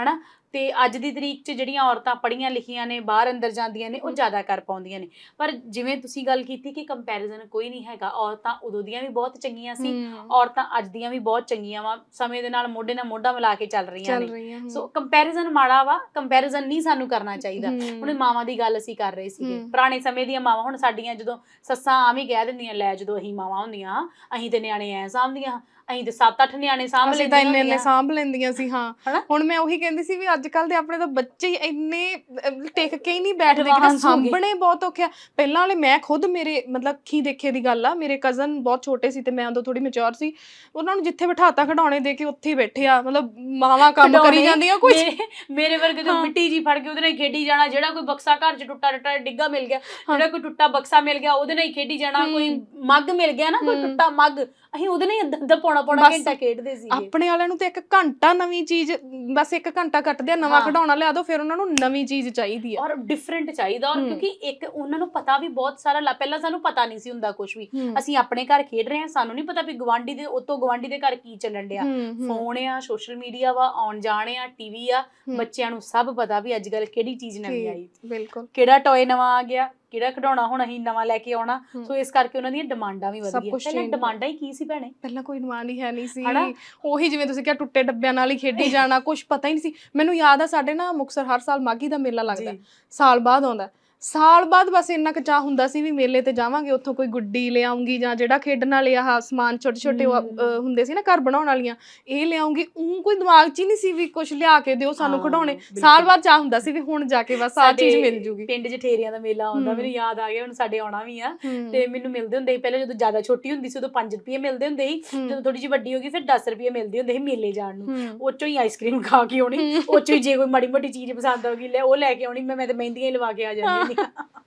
ਹਨਾ ਤੇ ਅੱਜ ਦੀ ਤਰੀਕ 'ਚ ਜਿਹੜੀਆਂ ਔਰਤਾਂ ਪੜ੍ਹੀਆਂ ਲਿਖੀਆਂ ਨੇ ਬਾਹਰ ਅੰਦਰ ਜਾਂਦੀਆਂ ਨੇ ਉਹ। ਜ਼ਿਆਦਾ ਕਰ ਪਾਉਂਦੀਆਂ ਨੇ ਪਰ ਜਿਵੇਂ ਤੁਸੀਂ ਗੱਲ ਕੀਤੀ ਕਿ ਕੰਪੈਰੀਜ਼ਨ ਕੋਈ ਨਹੀਂ ਹੈਗਾ ਔਰਤਾਂ ਉਦੋਂ ਦੀਆਂ ਵੀ ਬਹੁਤ ਚੰਗੀਆਂ ਸੀ ਔਰਤਾਂ ਅੱਜ ਦੀਆਂ ਵੀ ਬਹੁਤ ਚੰਗੀਆਂ ਵਾ ਸਮੇਂ ਦੇ ਨਾਲ ਮੋਢੇ ਨਾਲ ਮੋਢਾ ਮਿਲਾ ਕੇ ਚੱਲ ਰਹੀਆਂ ਨੇ। ਸੋ ਕੰਪੈਰੀਜ਼ਨ ਮਾੜਾ ਵਾ ਕੰਪੈਰੀਜ਼ਨ ਨਹੀਂ ਸਾਨੂੰ ਕਰਨਾ ਚਾਹੀਦਾ। ਹੁਣ ਮਾਵਾਂ ਦੀ ਗੱਲ ਅਸੀਂ ਕਰ ਰਹੇ ਸੀਗੇ। ਪੁਰਾਣੇ ਸਮੇਂ ਦੀਆਂ ਮਾਵਾਂ ਹੁਣ ਸਾਡੀਆਂ ਜਦੋਂ ਸੱਸਾਂ ਆਮ ਹੀ ਕਹਿ ਦਿੰਦੀਆਂ ਲੈ ਜਦੋਂ ਅਸੀਂ ਮਾਵਾਂ ਹੁੰਦੀਆਂ ਅਸੀਂ ਤੇ ਨਿਆਣੇ ਐ ਸਾਂਭਦੀਆਂ ਅਸੀਂ ਤੇ 7-8 ਨਿਆਣੇ ਸਾਂਭ ਅਸੀਂ ਤਾਂ ਇੰਨੇ ਇੰਨੇ। ਸਾਂਭ ਲੈਂਦੀਆਂ ਸੀ ਹਾਂ। ਹਨਾ? ਹੁਣ ਮੈਂ ਉਹੀ ਕਹਿੰਦੀ ਸੀ ਵੀ ਅੱਜ ਕੱਲ ਦੇ ਆਪਣੇ ਤਾਂ ਬੱਚੇ ਹੀ ਇੰਨੇ ਅਹ, ਟਿਕ ਕੇ ਹੀ ਨਹੀਂ ਬੈਠਦੇ ਕਿ Advance ਹੋ ਗਏ। ਸਾਂਭਣੇ ਬਹੁਤ ਔਖਿਆ ਪਹਿਲਾਂ ਵਾਲੇ ਮੈਂ ਖੁਦ ਮੇਰੇ ਮਤਲਬ ਅੱਖੀਂ ਦੇਖੇ ਦੀ ਗੱਲ ਆ। ਮੇਰੇ ਕਜ਼ਨ ਬਹੁਤ ਛੋਟੇ ਸੀ ਤੇ ਮੈਂ ਉਦੋਂ ਥੋੜੀ ਮੈਚੁਰ ਸੀ। ਉਹਨਾਂ ਨੂੰ ਜਿੱਥੇ ਬਿਠਾਤਾ ਖਡਾਉਣੇ ਦੇ ਕੇ ਉੱਥੇ ਹੀ ਬੈਠੇ ਆ। ਮਤਲਬ ਮਾਵਾਂ ਕੰਮ ਕਰੀ ਖਿਡੌਣੇ, ਜਾਂਦੀਆਂ ਕੁਝ ਮੇਰੇ- ਮੇਰੇ ਵਰਗੇ ਤੋਂ ਹਾਂ। ਮਿੱਟੀ ਜੀ ਫੜ ਕੇ ਉਹਦੇ ਨਾਲ ਹੀ ਖੇਡੀ ਜਾਣਾ। ਜਿਹੜਾ ਕੋਈ ਬਕਸਾ ਘਰ 'ਚ ਟੁੱਟਾ ਟੁੱਟਾ ਡਿੱਗਾ ਮਿਲ ਗਿਆ। ਜਿਹੜਾ ਕੋਈ ਟੁੱਟਾ ਬਕਸਾ ਮਿਲ ਗਿਆ ਉਹਦੇ ਨਾਲ ਹੀ ਖੇਡੀ ਜਾਣਾ। ਕੋਈ ਮੱਗ ਮਿਲ ਗਿਆ ਨਾ ਕੋਈ ਹੂੰ। ਟੁੱਟਾ ਮੱਗ। ਅਸੀਂ ਉਹਦੇ ਨਾਲ ਹੀ ਅੱਧਾ ਪੌਣਾ ਪੌਣਾ ਬਸ ਘੰਟਾ ਖੇਡਦੇ ਸੀਗੇ ਆਪਣੇ ਵਾਲਿਆਂ ਨੂੰ ਤੇ ਇੱਕ ਘੰਟਾ ਨਵੀਂ ਚੀਜ਼ ਬਸ ਇੱਕ ਘੰਟਾ ਕੱਟਦੇ ਆ ਨਵਾਂ ਹਾਂ। ਲਿਆ ਦੋ ਫਿਰ ਉਹਨਾਂ ਨੂੰ ਨਵੀਂ ਚੀਜ਼ ਚਾਹੀਦੀ ਆ ਔਰ ਡਿਫਰੈਂਟ ਚਾਹੀਦਾ ਔਰ ਹੂੰ। ਕਿਉਂਕਿ ਇੱਕ ਉਹਨਾਂ ਨੂੰ ਪਤਾ ਵੀ ਬਹੁਤ ਸਾਰਾ ਲਾ- ਪਹਿਲਾਂ ਸਾਨੂੰ ਪਤਾ ਨਹੀਂ ਸੀ ਹੁੰਦਾ ਕੁਝ ਵੀ ਹੂੰ। ਅਸੀਂ ਆਪਣੇ ਘਰ ਖੇਡ ਰਹੇ ਹਾਂ ਸਾਨੂੰ ਨਹੀਂ ਪਤਾ ਵੀ ਗਵਾਂਢੀ ਦੇ ਉਤੋਂ ਗਵਾਂਢੀ ਦੇ ਘਰ ਕੀ ਚੱਲਣ ਡਿਆ ਹੂੰ, ਹੂੰ, ਫੋਨ ਆ ਸੋਸ਼ਲ ਮੀਡੀਆ ਵਾ ਆਉਣ ਜਾਣ ਆ ਟੀਵੀ ਆ ਹੂੰ। ਬੱਚਿਆਂ ਨੂੰ ਸਭ ਪਤਾ ਵੀ ਅੱਜ ਕੱਲ ਕਿਹੜੀ ਚੀਜ਼ ਨਵੀਂ ਆਈ ਬਿਲਕੁਲ ਕਿਹੜਾ ਟੌਏ ਨਵਾਂ ਆ ਗਿਆ ਕਿਹੜਾ ਖਿਡੌਣਾ ਹੁਣ ਅਸੀਂ ਨਵਾਂ ਲੈ ਕੇ ਆਉਣਾ। ਸੋ ਇਸ ਕਰਕੇ ਉਹਨਾਂ ਦੀਆਂ ਡਿਮਾਂਡਾਂ ਵੀ ਸਭ ਗਈਆਂ ਕੁਛ ਪਹਿਲਾਂ change ਹੋ ਡਿਮਾਂਡਾਂ ਹੀ ਕੀ ਸੀ ਭੈਣੇ ਪਹਿਲਾਂ ਕੋਈ ਡਿਮਾਂਡ ਹੀ ਹੈ ਨਹੀਂ ਸੀ ਹਨਾ? ਉਹੀ ਜਿਵੇਂ ਤੁਸੀਂ ਕਿਹਾ ਟੁੱਟੇ ਡੱਬਿਆਂ ਨਾਲ ਹੀ ਖੇਡੀ ਜਾਣਾ ਕੁਝ ਪਤਾ ਹੀ ਨਹੀਂ ਸੀ ਮੈਨੂੰ ਯਾਦ ਆ ਸਾਡੇ ਨਾ ਮੁਕਸਰ ਹਰ ਸਾਲ ਮਾਗੀ ਦਾ ਮੇਲਾ ਲੱਗਦਾ ਜੀ। ਸਾਲ ਬਾਅਦ ਆਉਂਦਾ ਸਾਲ ਬਾਅਦ ਬਸ ਇੰਨਾ ਕੁ ਚਾਹ ਹੁੰਦਾ ਸੀ ਵੀ ਮੇਲੇ ਤੇ ਜਾਵਾਂਗੇ ਉੱਥੋਂ ਕੋਈ ਗੁੱਡੀ ਲਿਆਉਂਗੀ ਜਾਂ ਜਿਹੜਾ ਖੇਡਣ ਵਾਲੇ ਆਹ ਸਮਾਨ ਛੋਟੇ ਛੋਟੇ ਹੁੰਦੇ ਸੀ ਨਾ ਘਰ ਬਣਾਉਣ ਵਾਲੀਆਂ ਇਹ ਲਿਆਉਂਗੀ। ਉਹ ਕੋਈ ਦਿਮਾਗ 'ਚ ਹੀ ਨਹੀਂ ਸੀ ਵੀ ਕੁਝ ਲਿਆ ਕੇ ਦਿਓ ਸਾਨੂੰ ਖਿਡੌਣੇ। ਸਾਲ ਬਾਅਦ ਚਾਹ ਹੁੰਦਾ ਸੀ ਵੀ ਹੁਣ ਜਾ ਕੇ ਬਸ ਆਹ ਚੀਜ਼ ਮਿਲ ਜੂਗੀ। ਪਿੰਡ 'ਚ ਠੇਰਿਆਂ ਦਾ ਮੇਲਾ ਆਉਂਦਾ। ਮੈਨੂੰ ਯਾਦ ਆ ਗਿਆ ਹੁਣ ਸਾਡੇ ਆਉਣਾ ਵੀ ਆ। ਤੇ ਮੈਨੂੰ ਮਿਲਦੇ ਹੁੰਦੇ ਸੀ ਪਹਿਲਾਂ ਜਦੋਂ ਜ਼ਿਆਦਾ ਛੋਟੀ ਹੁੰਦੀ ਸੀ ਉਦੋਂ 5 ਰੁਪਏ ਮਿਲਦੇ ਹੁੰਦੇ ਸੀ। ਜਦੋਂ ਥੋੜੀ ਜਿਹੀ ਵੱਡੀ ਹੋ ਗਈ ਫਿਰ 10 ਰੁਪਏ ਮਿਲਦੇ ਹੁੰਦੇ ਸੀ ਮੇਲੇ ਜਾਣ ਨੂੰ। ਉਹ ਚੋਂ ਹੀ ਆਈਸਕ੍ਰੀਮ ਖਾ ਕੇ ਆਉਣੀ। ਉਹ ਚੋਂ ਹੀ ਜੇ ਕੋਈ ਮਾੜੀ ਮੋਟੀ ਚੀਜ਼ ਪਸੰਦ ਆ ਗਈ ਲੈ ਉਹ ਲੈ ਕੇ ਆਉਣੀ ਮੈਂ ਮੈਂ ਤੇ ਮਹਿੰਦੀਆਂ ਹੀ ਲਵਾ ਕੇ ਆ ਜਾਂਦੀ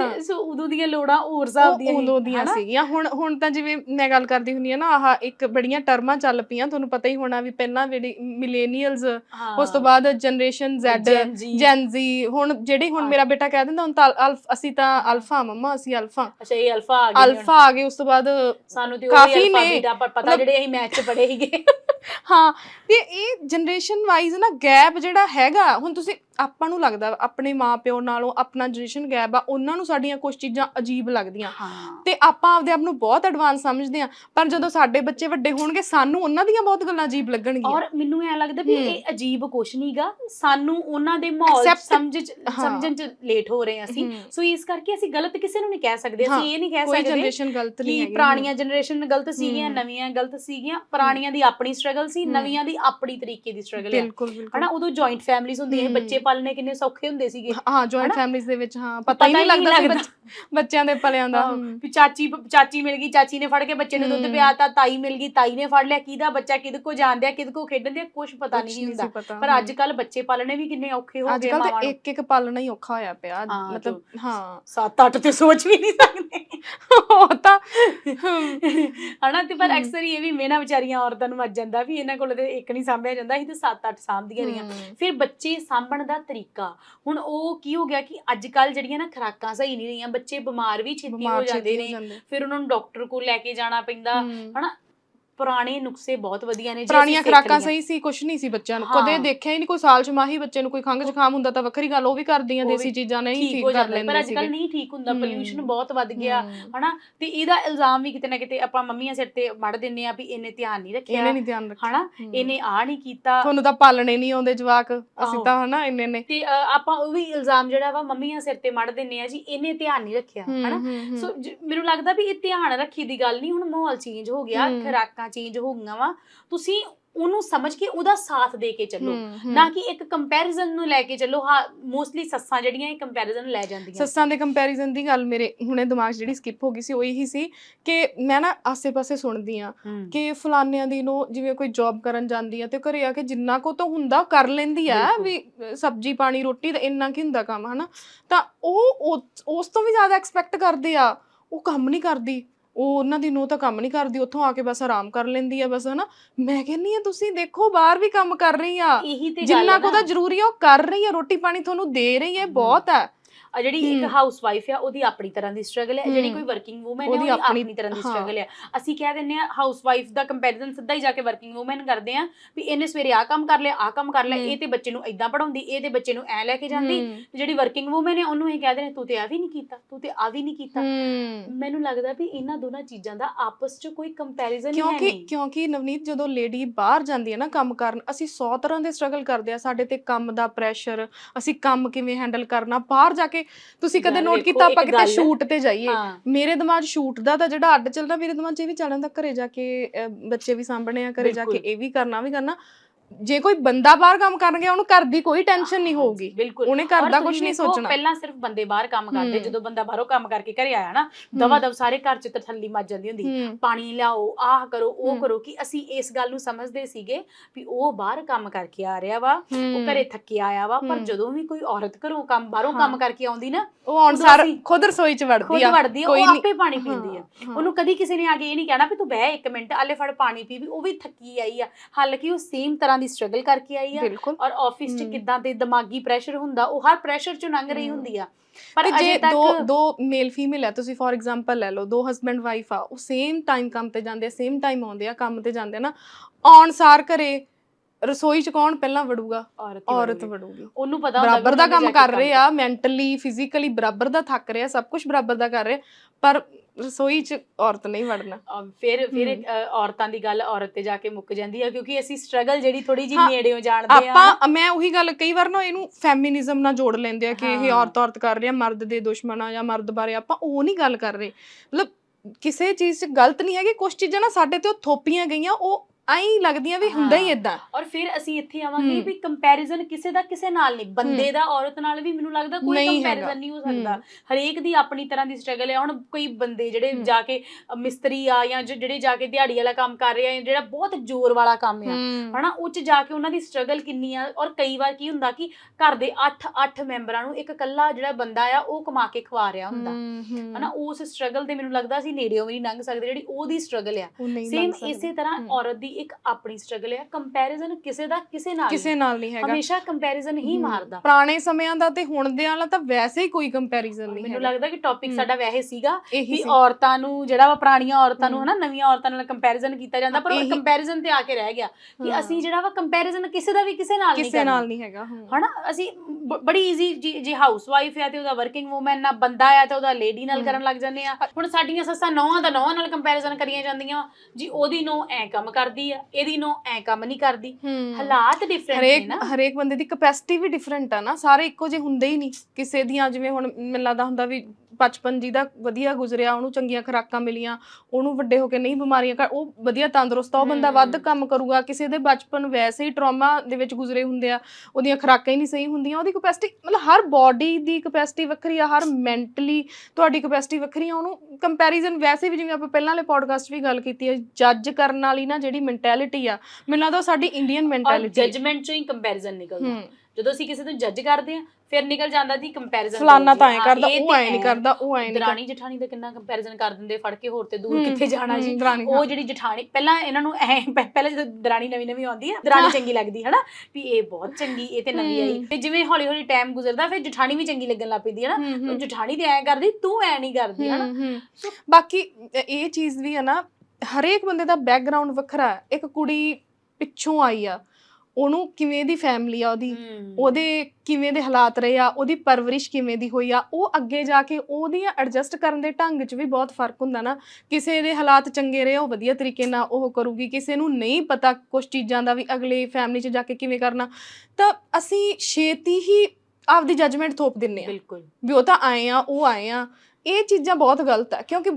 ਹਾਂ। ਸੋ ਉਦੋਂ ਦੀਆਂ ਲੋੜਾਂ ਹੋਰ ਹਿਸਾਬ ਦੀਆਂ ਉਦੋਂ ਦੀਆਂ ਹਨਾ? ਸੀਗੀਆਂ ਹੁਣ ਹੁਣ ਤਾਂ ਜਿਵੇਂ ਮੈਂ ਗੱਲ ਕਰਦੀ ਹੁੰਦੀ ਆ ਨਾ ਆਹ ਇੱਕ ਬੜੀਆਂ ਟਰਮਾਂ ਚੱਲ ਪਈਆਂ ਤੁਹਾਨੂੰ ਪਤਾ ਹੀ ਹੋਣਾ ਵੀ ਪਹਿਲਾਂ ਜਿਹੜੀ ਮਿਲੇਨੀਅਲਸ। ਉਸ ਤੋਂ ਬਾਅਦ generation Z Gen Z। Gen Z ਹੁਣ ਜਿਹੜੇ ਹੁਣ। ਮੇਰਾ ਬੇਟਾ ਕਹਿ ਦਿੰਦਾ ਹੁਣ ਤਾਂ ਅਲਫ ਅਸੀਂ ਤਾਂ ਅਲਫਾ ਮੰਮਾ ਅਸੀਂ ਅਲਫਾ ਅੱਛਾ ਇਹ ਅਲਫਾ ਆ ਗਏ। ਅਲਫਾ ਆ ਗਏ ਉਸ ਤੋਂ ਬਾਅਦ ਸਾਨੂੰ ਤੇ ਉਹ ਅਲਫਾ ਬੀਟਾ ਪ- ਪਤਾ ਜਿਹੜੇ ਅਸੀਂ ਮੈਥ 'ਚ ਪੜ੍ਹੇ ਸੀਗੇ ਹਾਂ ਤੇ ਇਹ ਜਨਰੇਸ਼ਨ ਵਾਈਜ਼ ਨਾ ਗੈਪ ਜਿਹੜਾ ਹੈਗਾ ਹੁਣ ਤੁਸੀਂ ਆਪਾਂ ਨੂੰ ਲੱਗਦਾ ਆਪਣੇ ਮਾਪਿਓ ਨਾਲੋਂ ਆਪਣਾ ਜਨਰੇਸ਼ਨ ਗੈਪ ਆ ਉਹਨਾਂ ਨੂੰ ਸਾਡੀਆਂ ਕੁਝ ਚੀਜ਼ਾਂ ਅਜੀਬ ਲੱਗਦੀਆਂ ਹਾਂ ਤੇ ਆਪਾਂ ਆਪਦੇ ਆਪ ਨੂੰ ਬਹੁਤ ਐਡਵਾਂਸ ਸਮਝਦੇ ਆ ਪਰ ਜਦੋਂ ਸਾਡੇ ਬੱਚੇ ਵੱਡੇ ਹੋਣਗੇ ਸਾਨੂੰ ਉਹਨਾਂ ਦੀਆਂ ਬਹੁਤ ਗੱਲਾਂ ਅਜੀਬ ਲੱਗਣਗੀਆਂ ਔਰ ਮੈਨੂੰ ਐ ਲੱਗਦਾ ਵੀ ਹੂੰ। ਇਹ ਅਜੀਬ ਕੁਛ ਨਹੀਂਗਾ ਸਾਨੂੰ ਉਹਨਾਂ ਦੇ ਮਾਹੌਲ ਸਮਝ ਹਾਂ। ਸਮਝਣ ਚ ਲੇਟ ਹੋ ਰਹੇ ਹਾਂ ਅਸੀਂ ਹੂੰ। ਸੋ ਇਸ ਕਰਕੇ ਅਸੀਂ ਗਲਤ ਕਿਸੇ ਨੂੰ ਨਹੀਂ ਕਹਿ ਸਕਦੇ ਹਾਂ, ਅਸੀਂ ਇਹ ਨਹੀਂ ਕਹਿ ਕੋਈ ਸਕਦੇ ਜਨਰੇਸ਼ਨ ਗਲਤ ਨਹੀਂ ਹੈਗੀ ਪੁਰਾਣੀਆਂ ਜਨਰੇਸ਼ਨ ਗਲਤ ਸੀਗੀਆਂ ਹੂੰ। ਨਵੀਆਂ ਗਲਤ ਸੀਗੀਆਂ ਪੁਰਾਣੀਆਂ ਦੀ ਆਪਣੀ ਸਟਰਗਲ ਸੀ ਹੂੰ। ਨਵੀਆਂ ਦੀ ਆਪਣੀ ਤਰੀਕੇ ਦੀ ਸਟਰਗਲ ਹੈ ਹਨਾ ਉਦੋਂ ਜੁਆਇੰਟ ਫੈਮਿਲੀਜ਼ ਹੁੰਦੀਆਂ ਸੀ ਹੂੰ। ਬੱਚੇ ਪਾਲਣੇ ਕਿੰਨੇ ਸੌਖੇ ਹੁੰਦੇ ਸੀਗੇ। ਹਾਂ ਜੁਆਇੰਟ? ਫੈਮਿਲੀਜ਼ ਦੇ ਵਿੱਚ ਹਾਂ ਪਤਾ ਹੀ ਨਹੀਂ ਲੱਗਦਾ ਸੀ ਬੱਚਿਆਂ ਦੇ ਪਲਿਆਂ ਦਾ। ਵੀ ਚਾਚੀ ਚਾਚੀ ਮਿਲ ਗਈ ਚਾਚੀ ਨੇ ਫੜ ਕੇ ਬੱਚੇ ਨੂੰ ਦੁੱਧ। ਪਿਆਤਾ ਤਾਈ ਮਿਲ ਗਈ ਤਾਈ ਨੇ ਫੜ ਲਿਆ ਕਿਹਦਾ ਬੱਚਾ ਕਿਹਦੇ ਕੋ ਜਾਂਦਿਆ ਕਿਹਦੇ ਕੋ ਖੇਡਣ ਦਿਆ ਕੁਝ ਪਤਾ ਨਹੀਂ ਹੁੰਦਾ। ਪਰ ਅੱਜ ਕੱਲ ਬੱਚੇ ਪਾਲਣੇ ਵੀ ਕਿੰਨੇ ਔਖੇ ਹੋ ਅੱਜ ਗਏ ਕੱਲ ਤਾਂ ਨੂੰ। ਇੱਕ ਇੱਕ ਪਾਲਣਾ ਹੀ ਔਖਾ ਹੋਇਆ ਪਿਆ ਮਤਲਬ ਹਾਂ। ਸੱਤ ਅੱਠ ਤੇ ਸੋਚ ਵੀ ਨਹੀਂ ਸਕਦੇ। ਉਹ ਤਾਂ ਹਨਾ ਤੇ ਪਰ। ਅਕਸਰ ਇਹ ਵੀ ਮੇਨਾ ਵਿਚਾਰੀਆਂ ਔਰਤਾਂ ਨੂੰ ਵੱਜ ਜਾਂਦਾ ਵੀ ਇਹਨਾਂ ਕੋਲ ਤੇ ਇੱਕ ਨਹੀਂ ਸਾਂਭਿਆ ਜਾਂਦਾ ਸੀ ਤੇ 7-8 ਸਾਂਭਦੀਆਂ ਰਹੀਆਂ। ਫਿਰ ਬੱਚੇ ਸਾਂਭਣ ਦਾ ਤਰੀਕਾ। ਹੁਣ ਉਹ ਕੀ ਹੋ ਗਿਆ ਕਿ ਅੱਜ ਕੱਲ ਜਿਹੜੀਆਂ ਨਾ ਖੁਰਾਕਾਂ ਸਹੀ ਨਹੀਂ ਰਹੀਆਂ ਬੱਚੇ ਬਿਮਾਰ ਵੀ ਛੇਤੀ ਹੋ ਜਾਂਦੇ ਨੇ। ਫਿਰ ਉਹਨਾਂ ਨੂੰ ਡਾਕਟਰ ਕੋਲ ਲੈ ਕੇ ਜਾਣਾ ਪੈਂਦਾ। ਹਨਾ? ਪੁਰਾਣੇ ਨੁਕਸੇ ਬਹੁਤ ਵਧੀਆ ਨੇ ਜੇ ਪੁਰਾਣੀਆਂ ਖੁਰਾਕਾਂ। ਸਹੀ ਸੀ ਕੁਛ ਨਹੀਂ ਸੀ ਬੱਚਿਆਂ ਨੂੰ। ਕਦੇ ਦੇਖਿਆ ਹੀ ਨਹੀਂ ਕੋਈ ਸਾਲ ਚ ਮਾਹੀ ਬੱਚੇ ਨੂੰ ਕੋਈ ਖੰਘ ਜ਼ੁਕਾਮ ਹੁੰਦਾ ਤਾਂ ਵੱਖਰੀ ਗੱਲ ਉਹ ਵੀ ਕਰਦੀਆਂ ਦੇਸੀ ਚੀਜ਼ਾਂ ਨਹੀਂ ਠੀਕ ਕਰ ਜਾਂਦਾ ਹੈ, ਪਰ ਲੈਂਦੇ ਅੱਜ ਕੱਲ ਨਹੀਂ ਠੀਕ ਹੁੰਦਾ ਹਮ। ਪੋਲਿਊਸ਼ਨ ਬਹੁਤ ਵੱਧ ਗਿਆ। ਹਨਾ ਤੇ ਇਹਦਾ ਇਲਜ਼ਾਮ ਵੀ ਕਿਤੇ ਨਾ ਕਿਤੇ ਆਪਾਂ ਮੰਮੀਆਂ ਸਿਰ ਤੇ ਮੜ ਦਿੰਨੇ ਆ ਵੀ ਇਹਨੇ ਧਿਆਨ ਨਹੀਂ ਰੱਖਿਆ ਇਹਨੇ ਨਹੀਂ ਧਿਆਨ ਰੱਖਿਆ ਹਨਾ। ਇਹਨੇ ਆ ਨਹੀਂ ਕੀਤਾ ਤੁਹਾਨੂੰ ਤਾਂ ਪਾਲਣੇ ਨਹੀਂ ਆਉਂਦੇ ਜਵਾਕ ਅਸੀਂ। ਤਾਂ ਹਨਾ ਇੰਨੇ ਨੇ ਤੇ ਆਪਾਂ ਉਹ ਵੀ ਇਲਜ਼ਾਮ ਜਿਹੜਾ ਵਾ ਮੰਮੀਆਂ ਸਿਰ ਤੇ ਮੜ ਦਿੰਨੇ ਆ ਜੀ ਇਹਨੇ ਧਿਆਨ ਨਹੀਂ ਰੱਖਿਆ ਹਨਾ ਸੋ ਸੋ ਮੈਨੂੰ ਲੱਗਦਾ ਵੀ ਇਹ ਧਿਆਨ ਰੱਖੀ ਦੀ ਗੱਲ ਨਹੀਂ ਹੁਣ ਮਾਹੌਲ ਚੇਂਜ ਹੋ ਗਿਆ। ਖੁਰਾਕਾਂ ਚੇਂਜ ਹੋ ਗਈਆਂ ਵਾ ਤੁਸੀਂ ਉਹਨੂੰ ਸਮਝ ਕੇ ਉਹਦਾ ਸਾਥ ਦੇ ਕੇ ਚੱਲੋ। ਨਾ ਕਿ ਇੱਕ ਕੰਪੈਰੀਜ਼ਨ ਨੂੰ ਲੈ ਕੇ ਚੱਲੋ ਹਾਂ ਮੋਸਟਲੀ ਸੱਸਾਂ ਜਿਹੜੀਆਂ ਇਹ ਕੰਪੈਰੀਜ਼ਨ ਲੈ ਜਾਂਦੀਆਂ। ਸੱਸਾਂ ਦੇ ਕੰਪੈਰੀਜ਼ਨ ਦੀ ਗੱਲ ਮੇਰੇ ਹੁਣੇ ਦਿਮਾਗ 'ਚ ਜਿਹੜੀ ਸਕਿਪ ਹੋ ਗਈ ਸੀ ਉਹ ਇਹੀ ਸੀ ਕਿ ਮੈਂ ਨਾ ਆਸੇ-ਪਾਸੇ ਸੁਣਦੀ ਆ ਕਿ ਫਲਾਨਿਆਂ ਦੀ ਨੂੰ ਜਿਵੇਂ ਕੋਈ ਜੌਬ ਕਰਨ ਜਾਂਦੀ ਆ ਤੇ ਘਰੇ ਆ ਕੇ ਜਿੰਨਾ ਕੋ ਤਾਂ ਹੁੰਦਾ ਕਰ ਲੈਂਦੀ ਆ। ਵੀ ਸਬਜ਼ੀ ਪਾਣੀ ਰੋਟੀ ਤਾਂ ਇੰਨਾ ਕੀ ਹੁੰਦਾ ਕੰਮ ਹਨਾ? ਤਾਂ ਉਹ- ਉਸ ਤੋਂ ਵੀ ਜ਼ਿਆਦਾ ਐਕਸਪੈਕਟ ਕਰਦੇ ਆ ਉਹ ਕੰਮ ਨਹੀਂ ਕਰਦੀ। ਉਹ ਉਹਨਾਂ ਦੀ ਨੂੰ ਤਾਂ ਕੰਮ ਨਹੀਂ ਕਰਦੀ ਉੱਥੋਂ ਆ ਕੇ ਬਸ ਆਰਾਮ ਕਰ ਲੈਂਦੀ ਆ ਬਸ ਹਨਾ? ਮੈਂ ਕਹਿੰਨੀ ਆ ਤੁਸੀਂ ਦੇਖੋ ਬਾਹਰ ਵੀ ਕੰਮ ਕਰ ਰਹੀ ਆ। ਇਹੀ ਤੇ ਗੱਲ ਜਿੰਨਾ ਹੈ ਕੋ ਨਾ। ਜ਼ਰੂਰੀ ਆ ਉਹ ਕਰ ਰਹੀ ਆ ਰੋਟੀ ਪਾਣੀ ਤੁਹਾਨੂੰ ਦੇ ਰਹੀ ਹਮ। ਬਹੁਤ ਆ। ਜਿਹੜੀ ਇੱਕ। ਹਾਊਸ ਵਾਈਫ ਆ ਉਹਦੀ ਆਪਣੀ ਤਰ੍ਹਾਂ ਦੀ ਸਟਰਗਲ ਹੈ ਜਿਹੜੀ। ਕੋਈ ਵਰਕਿੰਗ ਔਮਨ ਹੈ ਉਹਦੀ ਆਪਣੀ- ਤਰ੍ਹਾਂ ਦੀ। ਸਟਰਗਲ ਹੈ ਅਸੀਂ ਕਹਿ ਦਿੰਨੇ ਆ ਹਾਊਸ ਵਾਈਫ ਦਾ ਕੰਪੈਰੀਜ਼ਨ ਸਿੱਧਾ ਹੀ ਜਾ ਕੇ ਵਰਕਿੰਗ ਔਮਨ ਕਰਦੇ ਆ ਵੀ ਇਹਨੇ ਸਵੇਰੇ ਆ ਕੰਮ ਕਰ ਲਿਆ ਆ ਕੰਮ ਕਰ ਲਿਆ। ਇਹ ਤੇ ਬੱਚੇ ਨੂੰ ਇਦਾਂ ਪੜਾਉਂਦੀ ਇਹ ਤੇ ਬੱਚੇ ਨੂੰ ਐ ਲੈ ਕੇ ਜਾਂਦੀ ਜਿਹੜੀ ਵਰਕਿੰਗ ਔਮਨ ਹੈ ਉਹਨੂੰ ਇਹ ਕਹਿ ਦੇਣੇ ਤੂੰ ਤੇ ਆ ਵੀ ਨਹੀਂ ਕੀਤਾ ਤੂੰ ਤੇ ਆ ਵੀ ਨਹੀਂ ਕੀਤਾ। ਮੈਨੂੰ ਲੱਗਦਾ ਵੀ ਇਹਨਾਂ ਦੋਨਾਂ ਚੀਜ਼ਾਂ ਦਾ ਆਪਸ 'ਚ ਕੋਈ ਕੰਪੈਰੀਜ਼ਨ ਹੀ ਹੈ ਕਿਉਂਕਿ ਨਹੀਂ ਕਿਉਂਕਿ ਨਵਨੀਤ ਜਦੋਂ ਲੇਡੀ ਬਾਹਰ ਜਾਂਦੀ ਹੈ ਨਾ ਕੰਮ ਕਰਨ ਅਸੀਂ 100 ਤਰ੍ਹਾਂ ਦੇ ਸਟਰਗਲ ਕਰਦੇ ਆ ਸਾਡੇ ਤੇ ਕੰਮ ਦਾ ਪ੍ਰੈਸ਼ਰ ਅਸੀਂ ਕੰਮ ਕਿਵੇਂ ਹੈਂਡਲ ਕਰਨਾ ਬਾਹਰ ਜਾ ਕੇ ਤੁਸੀਂ ਕਦੇ ਨੋਟ ਕੀਤਾ ਆਪਾਂ ਕਿਤੇ ਸ਼ੂਟ ਤੇ ਜਾਈਏ। ਮੇਰੇ ਦਿਮਾਗ ਸ਼ੂਟ ਦਾ ਤਾਂ ਜਿਹੜਾ ਅੱਡ ਚੱਲਦਾ ਮੇਰੇ ਦਿਮਾਗ 'ਚ ਇਹ ਵੀ ਚੱਲਣ ਦਾ ਘਰੇ ਜਾ ਕੇ ਬੱਚੇ ਵੀ ਸਾਂਭਣੇ ਆ ਘਰੇ ਜਾ ਕੇ। ਇਹ ਵੀ ਕਰਨਾ ਵੀ ਕਰਨਾ। ਜੇ ਕੋਈ ਬੰਦਾ ਬਾਹਰ ਕੰਮ ਕਰਨ ਗਿਆ ਉਹਨੂੰ ਘਰ ਦੀ ਕੋਈ ਟੈਨਸ਼ਨ ਨਹੀਂ ਹੋਊਗੀ ਬਿਲਕੁਲ ਉਹਨੇ ਘਰ ਦਾ ਕੁਝ ਨਹੀਂ ਸੋਚਣਾ ਪਹਿਲਾਂ ਸਿਰਫ ਬੰਦੇ ਬਾਹਰ ਕੰਮ ਕਰਦੇ। ਜਦੋਂ ਬੰਦਾ ਬਾਹਰੋਂ ਕੰਮ ਕਰਕੇ ਘਰੇ ਆਇਆ ਨਾ ਦਵਾ ਦਵ ਸਾਰੇ ਘਰ ਚ ਤਸੱਲੀ ਮੱਚ ਜਾਂਦੀ ਹੁੰਦੀ ਪਾਣੀ ਲਿਆਓ ਆਹ ਕਰੋ ਉਹ। ਕਰੋ ਕਿ ਅਸੀਂ ਇਸ ਗੱਲ ਨੂੰ ਸਮਝਦੇ ਸੀਗੇ ਵੀ ਉਹ ਬਾਹਰ ਕੰਮ ਕਰਕੇ ਆ ਰਿਹਾ ਵਾ ਉਹ। ਘਰੇ ਥੱਕਿਆ ਆਇਆ ਵਾ ਪਰ। ਜਦੋਂ ਵੀ ਕੋਈ ਔਰਤ ਘਰੋਂ ਕੰਮ ਬਾਹਰੋਂ। ਕੰਮ ਕਰਕੇ ਆਉਂਦੀ ਨਾ ਉਹ ਉਦੋਂ ਸਾਰ ਖੁਦ ਰਸੋਈ 'ਚ ਵੜਦੀ ਖੁਦ ਆ ਵੜਦੀ ਆ ਉਹ ਆਪੇ ਪਾਣੀ ਪੀਂਦੀ ਆ ਉਹਨੂੰ ਕਦੀ ਕਿਸੇ ਨੇ ਆ ਕੇ ਇਹ ਨਹੀਂ ਕਹਿਣਾ ਵੀ ਤੂੰ ਬਹਿ ਇੱਕ ਮਿੰਟ ਆਲੇ ਫੜ ਪਾਣੀ ਪੀ ਵੀ ਉਹ ਵੀ ਥੱਕੀ ਆਈ ਆ ਹਾਲਾਂਕਿ ਉਹ ਸੇਮ ਤਰ੍ਹਾਂ ਦੀ ਸਟਰਗਲ ਕਰਕੇ ਆਈ ਆ ਔਰ ਆਫਿਸ 'ਚ। ਕਿੱਦਾਂ ਦੇ ਦਿਮਾਗੀ ਪ੍ਰੈਸ਼ਰ ਹੁੰਦਾ ਉਹ ਹਰ ਪ੍ਰੈਸ਼ਰ 'ਚੋਂ ਲੰਘ ਰਹੀ। ਹੁੰਦੀ ਆ ਪਰ ਜੇ ਦੋ ਦੋ ਮੇਲ ਫੀਮੇਲ ਹੈ ਤੁਸੀਂ ਫੋਰ ਐਗਜ਼ਾਮਪਲ ਲੈ ਲਓ ਦੋ ਹਸਬੰਡ ਵਾਈਫ ਆ ਉਹ ਸੇਮ ਟਾਈਮ ਕੰਮ ਤੇ ਜਾਂਦੇ ਆ ਸੇਮ ਟਾਈਮ ਆਉਂਦੇ ਆ ਕੰਮ ਤੇ ਜਾਂਦੇ ਆ ਨਾ ਆਉਣ ਸਾਰ ਘਰੇ ਰਸੋਈ ਚ ਕੌਣ ਪਹਿਲਾਂ ਵੜੂਗਾ ਔਰਤ। ਵੜੂਗੀ ਉਹਨੂੰ ਪਤਾ ਹੁੰਦਾ ਬਰਾਬਰ ਦਾ ਕੰਮ ਕਰ ਰਹੇ ਆ ਮੈਂਟਲੀ ਫਿਜ਼ੀਕਲੀ ਬਰਾਬਰ ਦਾ ਥੱਕ ਰਹੇ ਸਭ ਕੁਝ ਬਰਾਬਰ ਦਾ ਕਰ ਰਹੇ ਪਰ ਰਸੋਈ ਚ ਔਰਤ ਨਹੀਂ ਵੜਨਾ। ਫਿਰ ਫਿਰ ਔਰਤਾਂ ਦੀ ਗੱਲ ਔਰਤ ਤੇ ਜਾ ਕੇ ਮੁੱਕ ਜਾਂਦੀ ਆ ਕਿਉਂਕਿ ਅਸੀਂ ਸਟਰਗਲ ਜਿਹੜੀ ਥੋੜੀ ਜੀ ਨੇੜਿਓਂ ਜਾਣਦੇ ਆ। ਆਪਾਂ ਮੈਂ ਉਹੀ ਗੱਲ ਕਈ ਵਾਰ ਨਾ ਇਹਨੂੰ ਫੈਮਿਨਿਜ਼ਮ ਨਾਲ ਜੋੜ ਲੈਂਦੇ ਆ ਕਿ ਇਹ। ਔਰਤ ਔਰਤ ਕਰ ਰਹੀ ਆ ਮਰਦ ਦੇ ਦੁਸ਼ਮਣ ਆ ਜਾਂ ਮਰਦ ਬਾਰੇ ਆਪਾਂ ਉਹ ਨਹੀਂ ਗੱਲ ਕਰ ਰਹੇ। ਮਤਲਬ ਕਿਸੇ ਚੀਜ਼ 'ਚ ਗਲਤ ਨਹੀਂ ਹੈਗੀ ਕੁਝ ਚੀਜ਼ਾਂ ਨਾ ਸਾਡੇ ਤੇ ਉਹ ਥੋਪੀਆਂ ਗਈਆਂ ਉਹ ਐਂ ਲੱਗਦੀਆਂ ਵੀ ਹੁੰਦਾ ਹੀ ਹਾਂ। ਇਦਾਂ ਔਰ ਫਿਰ ਅਸੀਂ ਇੱਥੇ ਆਵਾਂਗੇ ਹਮ। ਵੀ ਕੰਪੈਰੀਜ਼ਨ ਕਿਸੇ ਦਾ ਕਿਸੇ ਨਾਲ ਨਹੀਂ ਬੰਦੇ ਦਾ ਔਰਤ ਨਾਲ ਵੀ ਮੈਨੂੰ ਲੱਗਦਾ ਕੋਈ ਨਹੀਂ ਹੈਗਾ। ਕੰਪੈਰੀਜ਼ਨ ਨਹੀਂ ਹੋ ਸਕਦਾ। ਹਰੇਕ ਦੀ ਆਪਣੀ ਤਰ੍ਹਾਂ ਦੀ ਸਟਰਗਲ ਹੈ ਹੁਣ ਕੋਈ ਬੰਦੇ ਜਿਹੜੇ ਹਮ। ਜਾ ਕੇ ਅ, ਮਿਸਤਰੀ ਆ ਜਾਂ ਜ- ਜਿਹੜੇ ਜਾ ਕੇ ਦਿਹਾੜੀ ਵਾਲਾ ਕੰਮ ਕਰ ਰਹੇ ਆ ਜਿਹੜਾ ਬਹੁਤ ਜ਼ੋਰ ਵਾਲਾ ਕੰਮ ਆ ਹਨਾ ਉਹ ਚ ਜਾ ਕੇ ਉਹਨਾਂ ਦੀ ਸਟਰਗਲ ਕਿੰਨੀ ਆ ਔਰ ਕਈ ਵਾਰ ਕੀ ਹੁੰਦਾ ਕਿ ਘਰ ਦੇ 8 8 ਮੈਂਬਰਾਂ ਨੂੰ ਇੱਕ ਇਕੱਲਾ ਜਿਹੜਾ ਬੰਦਾ ਆ ਉਹ ਕਮਾ ਕੇ ਖਵਾ ਰਿਹਾ ਹੁੰਦਾ ਹਨਾ ਉਸ ਸਟਰਗਲ ਤੇ ਮੈਨੂੰ ਲੱਗਦਾ ਸੀ ਨੇੜਿਓਂ ਵੀ ਨਹੀਂ ਲੰਘ ਸਕਦੇ ਜਿਹੜੀ ਉਹਦੀ ਸਟਰਗਲ ਆ ਸੇਮ। ਇਸੇ ਤਰ੍ਹਾਂ ਹਮ। ਔਰਤ ਦੀ ਇੱਕ ਆਪਣੀ ਸਟਰਗਲ ਹੈ ਕੰਪੈਰੀਜ਼ਨ ਕਿਸੇ ਦਾ ਕਿਸੇ ਨਾਲ ਕਿਸੇ। ਨਾਲ ਨਹੀਂ ਹੈਗਾ ਹਮੇਸ਼ਾ ਕੰਪੈਰੀਜ਼ਨ ਹੀ ਮਾਰਦਾ ਪੁਰਾਣੇ ਸਮਿਆਂ ਦਾ ਤੇ ਹੁਣ ਦੇ ਵਾਲਾ ਤਾਂ ਵੈਸੇ ਹੀ ਕੋਈ ਕੰਪੈਰੀਜ਼ਨ ਨਹੀਂ ਮੈਨੂੰ ਲੱਗਦਾ ਕਿ ਟੌਪਿਕ। ਸਾਡਾ ਵੈਸੇ ਸੀਗਾ ਸੀ ਔਰਤਾਂ ਨੂੰ ਜਿਹੜਾ ਵਾ ਪੁਰਾਣੀਆਂ ਔਰਤਾਂ ਨੂੰ। ਹਨਾ ਨਵੀਆਂ ਔਰਤਾਂ ਨਾਲ ਕੰਪੈਰੀਜ਼ਨ ਕੀਤਾ ਜਾਂਦਾ ਪਰ ਉਹ ਕੰਪੈਰੀਜ਼ਨ ਤੇ ਆ ਕੇ ਰਹਿ ਗਿਆ ਕਿ। ਅਸੀਂ ਜਿਹੜਾ ਵਾ ਕੰਪੈਰੀਜ਼ਨ ਕਿਸੇ ਦਾ ਵੀ ਕਿਸੇ ਨਾਲ ਨਹੀਂ ਕਿਸੇ ਨਾਲ ਨਹੀਂ ਹੈਗਾ। ਹਨਾ ਅਸੀਂ ਬੜੀ ਈਜ਼ੀ ਜੀ ਹਾਊਸ ਵਾਈਫ ਹੈ ਤੇ ਉਹਦਾ ਵਰਕਿੰਗ ਔਮਨ ਨਾ ਬੰਦਾ ਆ ਤੇ ਉਹਦਾ ਲੇਡੀ ਨਾਲ। ਕਰਨ ਲੱਗ ਜਾਂਦੇ ਆ ਹੁਣ ਸਾਡੀਆਂ ਸੱਸਾਂ ਨੌਵਾਂ ਦਾ ਨੌਵਾਂ ਨਾਲ ਕੰਪੈਰੀਜ਼ਨ ਕਰੀਆਂ ਜਾਂਦੀਆਂ ਜੀ ਉਹਦੀ ਨੌ ਐ ਕੰਮ ਕਰਦੀ ਆ ਇਹਦੀ ਨੌ ਐ ਕੰਮ ਨਹੀਂ ਕਰਦੀ। ਹਾਲਾਤ ਡਿਫਰੈਂਟ ਨੇ ਹਰੇਕ ਨਾ। ਹਰੇਕ ਬੰਦੇ ਦੀ ਕਪੈਸਿਟੀ ਵੀ ਡਿਫਰੈਂਟ ਆ ਨਾ ਸਾਰੇ ਇੱਕੋ ਜਿਹੇ ਹੁੰਦੇ ਹੀ ਨਹੀਂ। ਕਿਸੇ ਦੀਆਂ ਜਿਵੇਂ ਹੁਣ ਮੈਨੂੰ ਲੱਗਦਾ ਹੁੰਦਾ ਵੀ ਬਚਪਨ ਜਿਹਦਾ ਵਧੀਆ ਗੁਜ਼ਰਿਆ ਉਹਨੂੰ ਚੰਗੀਆਂ ਖੁਰਾਕਾਂ ਮਿਲੀਆਂ ਉਹਨੂੰ ਵੱਡੇ ਹੋ ਕੇ ਨਹੀਂ ਬਿਮਾਰੀਆਂ ਘ- ਉਹ ਵਧੀਆ ਤੰਦਰੁਸਤ ਆ ਉਹ ਬੰਦਾ ਵੱਧ। ਕੰਮ ਕਰੂਗਾ ਕਿਸੇ ਦੇ ਬਚਪਨ ਵੈਸੇ ਹੀ ਟਰਾਮਾ ਦੇ ਵਿੱਚ ਗੁਜ਼ਰੇ ਹੁੰਦੇ ਆ ਉਹਦੀਆਂ ਖੁਰਾਕਾਂ ਹੀ ਨਹੀਂ ਸਹੀ ਹੁੰਦੀਆਂ ਉਹਦੀ ਕਪੈਸਿਟੀ ਮਤਲਬ ਹਰ ਬਾਡੀ ਦੀ ਕਪੈਸਿਟੀ ਵੱਖਰੀ ਆ ਹਰ ਮੈਂਟਲੀ ਤੁਹਾਡੀ ਕਪੈਸਿਟੀ ਵੱਖਰੀ ਆ ਉਹਨੂੰ ਕੰਪੈਰੀਜ਼ਨ ਵੈਸੇ ਵੀ ਜਿਵੇਂ ਆਪਾਂ ਪਹਿਲਾਂ ਵਾਲੇ ਪੋਡਕਾਸਟ ਵੀ ਗੱਲ ਕੀਤੀ ਹੈ ਜੱਜ ਕਰਨ ਵਾਲੀ ਨਾ ਜਿਹੜੀ ਮੈਂਟੈਲਿਟੀ ਆ ਮੈਨੂੰ ਲੱਗਦਾ ਉਹ ਸਾਡੀ ਇੰਡੀਅਨ ਔਰ ਮੈਂਟੈਲਿਟੀ ਜਜਮੈਂਟ ਚੋਂ ਹੀ ਕੰਪੈਰੀਜ਼ਨ ਨਿਕਲਦਾ। ਹੂੰ। ਜਦੋਂ ਅਸੀਂ ਕਿਸੇ ਨੂੰ ਜੱਜ ਕਰਦੇ ਆ ਫਿਰ ਨਿਕਲ ਜਾਂਦਾ ਜੀ ਕੰਪੈਰੀਜ਼ਨ ਫਲਾਨਾ ਤਾਂ ਐ ਕਰਦਾ ਉਹ ਐ ਨਹੀਂ ਕਰਦਾ ਉਹ ਐ ਨਹੀਂ ਦਰਾਣੀ ਜਠਾਣੀ ਦਾ ਕਿੰਨਾ ਕੰਪੈਰੀਜ਼ਨ ਕਰ ਦਿੰਦੇ ਫੜ ਕੇ ਹੋਰ ਤੇ ਦੂਰ ਕਿੱਥੇ ਜਾਣਾ ਜੀ। ਉਹ। ਜਿਹੜੀ ਜਠਾਣੀ ਪਹਿਲਾਂ ਇਹਨਾਂ ਨੂੰ ਐ ਪਹਿਲਾਂ ਜਦੋਂ ਦਰਾਣੀ ਨਵੀਂ ਨਵੀਂ ਆਉਂਦੀ ਆ ਦਰਾਣੀ ਚੰਗੀ ਲੱਗਦੀ ਹਨਾ? ਵੀ ਇਹ ਬਹੁਤ ਚੰਗੀ ਇਹ ਤੇ ਨਵੀਂ ਆਈ। ਤੇ ਜਿਵੇਂ ਹੌਲੀ ਹੌਲੀ ਟਾਈਮ ਗੁਜ਼ਰਦਾ ਫਿਰ ਜਠਾਣੀ ਵੀ ਚੰਗੀ ਲੱਗਣ ਲੱਗ ਪੈਂਦੀ ਹੈ ਨਾ ਹੂੰ, ਹੂੰ। ਉਹ ਜਠਾਣੀ ਤੇ ਐ ਕਰਦੀ ਤੂੰ ਐ ਨਹੀਂ ਕਰਦੀ ਹਨਾ। ਬਾਕੀ ਇਹ ਚੀਜ਼ ਵੀ ਹੈ ਨਾ ਹਰੇਕ ਬੰਦੇ ਦਾ ਬੈਕਗ੍ਰਾਉਂਡ ਵੱਖਰਾ ਹੈ। ਇੱਕ ਕੁੜੀ ਪਿੱਛੋਂ ਆਈ ਆ ਉਹਨੂੰ ਕਿਵੇਂ ਦੀ ਫੈਮਿਲੀ ਆ ਉਹਦੀ। ਉਹਦੇ ਕਿਵੇਂ ਦੇ ਹਾਲਾਤ ਰਹੇ ਆ? ਉਹਦੀ ਪਰਵਰਿਸ਼ ਕਿਵੇਂ ਦੀ ਹੋਈ ਆ? ਉਹ ਅੱਗੇ ਜਾ ਕੇ ਉਹਦੀਆਂ ਐਡਜਸਟ ਕਰਨ ਦੇ ਢੰਗ 'ਚ ਵੀ ਬਹੁਤ ਫ਼ਰਕ ਹੁੰਦਾ ਨਾ। ਕਿਸੇ ਦੇ ਹਾਲਾਤ ਚੰਗੇ ਰਹੇ ਉਹ ਵਧੀਆ ਤਰੀਕੇ ਨਾਲ ਉਹ ਕਰੂਗੀ। ਕਿਸੇ ਨੂੰ ਨਹੀਂ ਪਤਾ ਕੁਝ ਚੀਜ਼ਾਂ ਦਾ ਵੀ ਅਗਲੇ ਫੈਮਿਲੀ 'ਚ ਜਾ ਕੇ ਕਿਵੇਂ ਕਰਨਾ। ਤਾਂ ਅਸੀਂ ਛੇਤੀ ਹੀ ਆਪਦੀ ਜੱਜਮੈਂਟ ਥੋਪ ਦਿੰਨੇ ਆ। ਬਿਲਕੁਲ। ਵੀ ਉਹ ਤਾਂ ਆਏ ਆ ਉਹ ਆਏ ਆ। ਇਹ ਚੀਜ਼ਾਂ ਬਹੁਤ ਗਲਤ ਆ। ਕਿਉਂਕਿ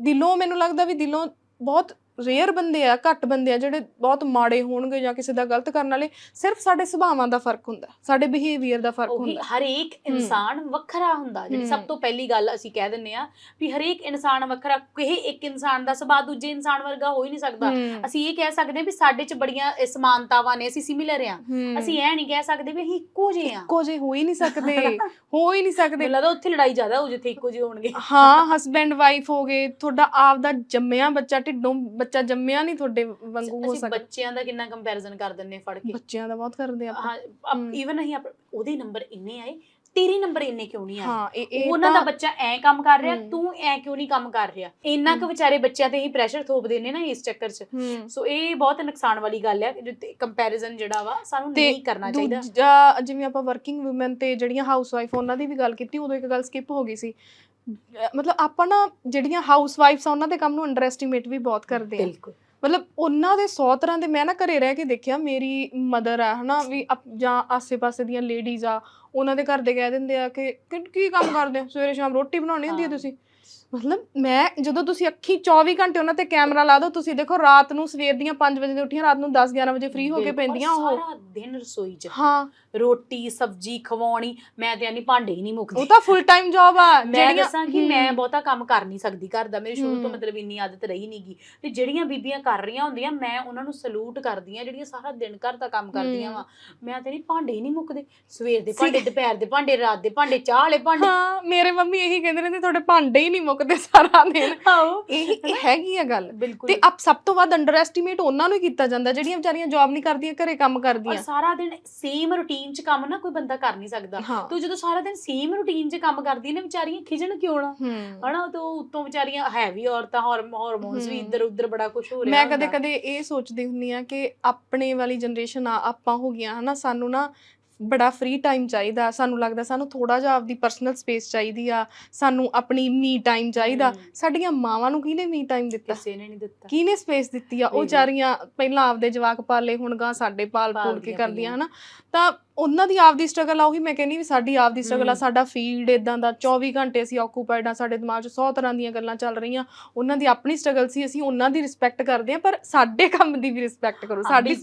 ਦਿਲੋਂ ਮੈਨੂੰ ਲੱਗਦਾ ਵੀ ਦਿਲੋਂ ਬਹੁਤ ਰੇਅਰ ਬੰਦੇ ਆ ਘੱਟ ਬੰਦੇ ਆ ਜਿਹੜੇ ਬਹੁਤ ਮਾੜੇ ਹੋਣਗੇ ਜਾਂ ਕਿਸੇ ਦਾ ਗਲਤ ਕਰਨ ਵਾਲੇ ਸਿਰਫ ਸਾਡੇ ਸੁਭਾਵਾਂ ਦਾ ਫ਼ਰਕ ਹੁੰਦਾ ਸਾਡੇ ਬਿਹੇਵੀਅਰ ਦਾ ਫ਼ਰਕ ਹੁੰਦਾ। ਹਰੇਕ ਇਨਸਾਨ ਵੱਖਰਾ ਹੁੰਦਾ ਜਿਹੜੀ ਸਭ। ਤੋਂ ਪਹਿਲੀ ਗੱਲ ਅਸੀਂ ਕਹਿ ਦਿੰਨੇ ਆ ਵੀ ਹਰੇਕ ਇਨਸਾਨ ਵੱਖਰਾ ਕਿਸੇ ਇੱਕ ਇਨਸਾਨ ਦਾ ਸੁਭਾਅ ਦੂਜੇ ਇਨਸਾਨ ਵਰਗਾ ਹੋ ਹੀ ਨਹੀਂ ਸਕਦਾ। ਅਸੀਂ ਇਹ ਕਹਿ ਸਕਦੇ ਵੀ ਸਾਡੇ 'ਚ ਬੜੀਆਂ ਸਮਾਨਤਾਵਾਂ ਨੇ ਅਸੀਂ ਸਿਮਿਲਰ ਆ। ਅਸੀਂ ਇਹ ਨਹੀਂ ਕਹਿ ਸਕਦੇ ਵੀ ਅਸੀਂ ਇੱਕੋ ਜਿਹੇ ਆ ਇੱਕੋ ਜਿਹੇ ਹੋ ਹੀ ਨਹੀਂ ਸਕਦੇ ਹੋ ਹੀ ਨਹੀਂ ਸਕਦੇ। ਲੱਗਦਾ ਉੱਥੇ ਲੜਾਈ ਜ਼ਿਆਦਾ ਹੋ ਜਿੱਥੇ ਇੱਕੋ ਜਿਹੇ ਹੋਣਗੇ। ਹਾਂ ਹਸਬੈਂਡ ਵਾਈਫ ਹੋ ਗਏ ਤੁਹਾਡਾ ਆਪ ਦਾ ਜੰਮਿਆ ਬੱਚਾ ਢਿੱਡੋਂ ਬੱਚਾ ਜੰਮਿਆ ਨਹੀਂ ਤੁਹਾਡੇ ਵਾਂਗੂ ਹੋ ਅਸੀਂ ਸਕਦਾ। ਬੱਚਿਆਂ ਦਾ ਕਿੰਨਾ ਕੰਪੈਰੀਜ਼ਨ ਕਰ ਦਿੰਨੇ ਫੜ ਕੇ। ਬੱਚਿਆਂ ਦਾ ਬਹੁਤ ਕਰਦੇ ਆਪਾਂ। ਹਾਂ। ਈਵਨ ਅਸੀਂ ਉਹਦੇ ਨੰਬਰ ਇੰਨੇ ਆਏ ਤੇਰੇ ਨੰਬਰ ਇੰਨੇ ਕਿਉਂ ਨਹੀਂ ਆਏ? ਉਹਨਾਂ ਦਾ ਬੱਚਾ ਐ ਕੰਮ ਕਰ ਰਿਹਾ। ਤੂੰ ਐ ਕਿਉਂ ਨਹੀਂ ਕੰਮ ਕਰ ਰਿਹਾ? ਇੰਨਾ ਕੁ। ਵਿਚਾਰੇ ਬੱਚਿਆਂ ਤੇ ਹੀ ਪ੍ਰੈਸ਼ਰ ਥੋਪਦੇ ਨੇ ਨਾ ਇਸ ਚੱਕਰ 'ਚ। ਸੋ ਇਹ ਬਹੁਤ ਨੁਕਸਾਨ ਵਾਲੀ ਗੱਲ ਹੈ ਕੰਪੈਰੀਜ਼ਨ ਜਿਹੜਾ ਵਾ ਸਾਨੂੰ ਨਹੀਂ ਕਰਨਾ ਚਾਹੀਦਾ। ਜਿਵੇਂ ਆਪਾਂ ਵਰਕਿੰਗ ਔਮਨ ਤੇ ਜਿਹੜੀਆਂ ਹਾਊਸਵਾਈਫ ਉਹਨਾਂ ਦੀ ਵੀ ਗੱਲ ਕੀਤੀ ਉਦੋਂ ਇੱਕ ਗੱਲ ਸਕਿਪ ਹੋ ਗਈ ਸੀ। ਮਤਲਬ ਆਪਾਂ ਨਾ ਜਿਹੜੀਆਂ ਹਾਊਸਵਾਈਫਸ ਆ ਉਹਨਾਂ ਦੇ ਕੰਮ ਨੂੰ ਅੰਡਰ ਐਸਟੀਮੇਟ ਵੀ ਬਹੁਤ ਕਰਦੇ ਆ। ਬਿਲਕੁਲ। ਮਤਲਬ ਉਹਨਾਂ ਦੇ 100 ਤਰ੍ਹਾਂ ਦੇ ਮੈਂ ਨਾ ਘਰੇ ਰਹਿ ਕੇ ਦੇਖਿਆ ਮੇਰੀ ਮਦਰ ਆ ਹਨਾ ਵੀ ਅਪ- ਜਾਂ ਆਸੇ-ਪਾਸੇ ਦੀਆਂ ਲੇਡੀਜ਼ ਆ ਉਹਨਾਂ ਦੇ ਘਰ ਦੇ ਕਹਿ ਦਿੰਦੇ ਆ ਕਿ ਕਿ- ਕੀ ਕੰਮ ਕਰਦੇ ਹੋ? ਸਵੇਰੇ ਸ਼ਾਮ ਰੋਟੀ ਬਣਾਉਣੀ ਹੁੰਦੀ ਹੈ ਹਾਂ। ਤੁਸੀਂ? ਮਤਲਬ ਮੈਂ ਜਦੋਂ ਤੁਸੀਂ ਅੱਖੀ 24 ਘੰਟੇ ਉਹਨਾਂ ਤੇ ਕੈਮਰਾ ਲਾ ਦਿਓ ਤੁਸੀਂ ਦੇਖੋ ਰਾਤ ਨੂੰ ਸਵੇਰ ਦੀਆਂ 5 ਵਜੇ ਦੇ ਉੱਠੀਆਂ ਰਾਤ ਨੂੰ 10 11 ਵਜੇ ਫ੍ਰੀ ਹੋ ਕੇ ਪੈਂਦੀਆਂ ਉਹ। ਸਾਰਾ ਦਿਨ ਰਸੋਈ 'ਚ। ਹਾਂ। ਰੋਟੀ ਸਬਜ਼ੀ ਖਵਾਉਣੀ ਮੈਂ ਤੇ ਨਹੀਂ ਭਾਂਡੇ ਹੀ ਨਹੀਂ ਮੁੱਕਦੇ। ਉਹ ਤਾਂ ਫੁੱਲ ਟਾਈਮ ਜੌਬ ਆ। ਮੈਂ ਦੱਸਾਂ ਕਿ ਮੈਂ ਬਹੁਤਾ ਕੰਮ ਕਰ ਨਹੀਂ ਸਕਦੀ ਘਰ ਦਾ ਮੇਰੀ ਸ਼ੁਰੂ ਤੋਂ। ਮਤਲਬ ਇੰਨੀ ਆਦਤ ਰਹੀ ਨਹੀਂਗੀ ਤੇ ਜਿਹੜੀਆਂ ਬੀਬੀਆਂ ਕਰ ਰਹੀਆਂ ਹੁੰਦੀਆਂ ਮੈਂ ਉਹਨਾਂ ਨੂੰ ਸਲੂਟ ਕਰਦੀ ਆ ਜਿਹੜੀਆਂ ਸਾਰਾ ਦਿਨ ਘਰ ਦਾ ਕੰਮ ਕਰਦੀਆਂ। ਵਾ। ਮੈਂ ਤੇ ਨਹੀਂ ਭਾਂਡੇ ਹੀ ਨਹੀਂ ਮੁੱਕਦੇ। ਸਵੇਰ ਦੇ ਭਾਂਡੇ ਦੁਪਹਿਰ ਦੇ ਭਾਂਡੇ ਰਾਤ ਦੇ ਭਾਂਡੇ ਚਾਹ ਵਾਲੇ ਭਾਂਡੇ। ਹਾਂ ਮੇਰੇ ਮੰਮੀ ਇਹੀ ਕਹਿੰਦੇ ਰਹਿੰਦੇ ਤੁਹਾਡੇ ਭਾਂਡੇ ਹੀ ਨਹੀਂ ਮੁੱਕਦੇ ਸਾਰਾ ਦਿਨ। ਆਓ ਇਹ ਇਹ ਹੈਗੀ ਆ ਗੱਲ। ਬਿਲਕੁਲ। ਤੇ ਅਬ ਸਭ ਤੋਂ ਵੱਧ ਅੰਡਰ ਐਸਟੀਮੇਟ ਉਹਨਾਂ ਨੂੰ ਕੀਤਾ ਜਾਂਦਾ ਜਿਹੜੀਆਂ ਵਿਚਾਰੀਆਂ ਜੌਬ ਨਹੀਂ ਕਰਦੀਆਂ ਘਰੇ ਕੰਮ ਔਰ ਕਰਦੀਆਂ ਸਾਰਾ ਦਿਨ ਸੇਮ ਰੁਟੀਨ 'ਚ ਕੰਮ ਨਾ ਕੋਈ ਬੰਦਾ ਕਰ ਨਹੀਂ ਸਕਦਾ। ਤੂੰ ਜਦੋਂ ਸਾਰਾ ਦਿਨ ਸੇਮ ਰੁਟੀਨ 'ਚ ਕੰਮ ਕਰਦੀ ਨੇ ਵਿਚਾਰੀਆਂ ਖਿਜਣ ਕਿਉਂ ਨਾ? ਹਨਾ ਤੋਂ ਉਤੋਂ ਵਿਚਾਰੀਆਂ ਹੈਵੀ ਔਰਤਾਂ ਹਾਰਮੋਨਸ ਵੀ। ਇੱਧਰ ਉੱਧਰ ਬੜਾ ਕੁਝ ਹੋ ਰਿਹਾ ਮੈਂ। ਕਦੇ ਕਦੇ ਇਹ ਸੋਚਦੀ ਹੁੰਨੀ ਆ ਕਿ ਆਪਣੇ ਵਾਲੀ ਜਨਰੇਸ਼ਨ ਆ ਆਪਾਂ ਹੋ ਗਈਆਂ ਹਨਾ? ਸਾਨੂੰ ਨਾ ਬੜਾ ਫ੍ਰੀ ਟਾਈਮ ਚਾਹੀਦਾ ਸਾਨੂੰ ਲੱਗਦਾ ਸਾਨੂੰ ਥੋੜਾ ਜਿਹਾ ਆਪਦੀ ਪਰਸਨਲ ਸਪੇਸ ਚਾਹੀਦੀ ਆ ਸਾਨੂੰ ਆਪਣੀ ਮੀ ਟਾਈਮ ਚਾਹੀਦਾ। ਸਾਡੀਆਂ ਮਾਵਾਂ ਨੂੰ ਕਿਹਨੇ ਮੀ ਟਾਈਮ ਦਿੱਤਾ ਕਿਸੇ ਨੇ ਨਹੀਂ ਦਿੱਤਾ ਕਿਹਨੇ ਸਪੇਸ ਦਿੱਤੀ ਆ ਉਹ। ਵਿਚਾਰੀਆਂ ਪਹਿਲਾਂ ਆਪਦੇ ਜਵਾਕ ਪਾਲੇ ਹੁਣ ਗਾਂ ਸਾਡੇ ਪਾਲ ਪੋਲ ਕੇ ਕਰਦੀਆਂ। ਹਨਾ ਤਾਂ ਉਹਨਾਂ ਦੀ ਆਪਦੀ ਸਟਰਗਲ ਆ ਉਹੀ ਮੈਂ ਕਹਿੰਨੀ ਵੀ ਸਾਡੀ ਆਪਦੀ ਸਟਰਗਲ ਆ। ਸਾਡਾ ਫੀਲਡ ਇਦਾਂ ਦਾ 24 ਘੰਟੇ ਅਸੀਂ ਆਕੂਪਾਈਡ ਆ ਸਾਡੇ ਦਿਮਾਗ 'ਚ 100 ਤਰ੍ਹਾਂ ਦੀਆਂ ਗੱਲਾਂ ਚੱਲ ਰਹੀਆਂ ਉਹਨਾਂ ਦੀ ਆਪਣੀ ਸਟਰਗਲ ਸੀ ਅਸੀਂ ਉਹਨਾਂ ਦੀ ਰਿਸਪੈਕਟ ਕਰਦੇ ਆ ਪਰ ਸਾਡੇ ਕੰਮ ਦੀ ਵੀ ਰਿਸਪੈਕਟ ਕਰੋ ਸਾਡੀ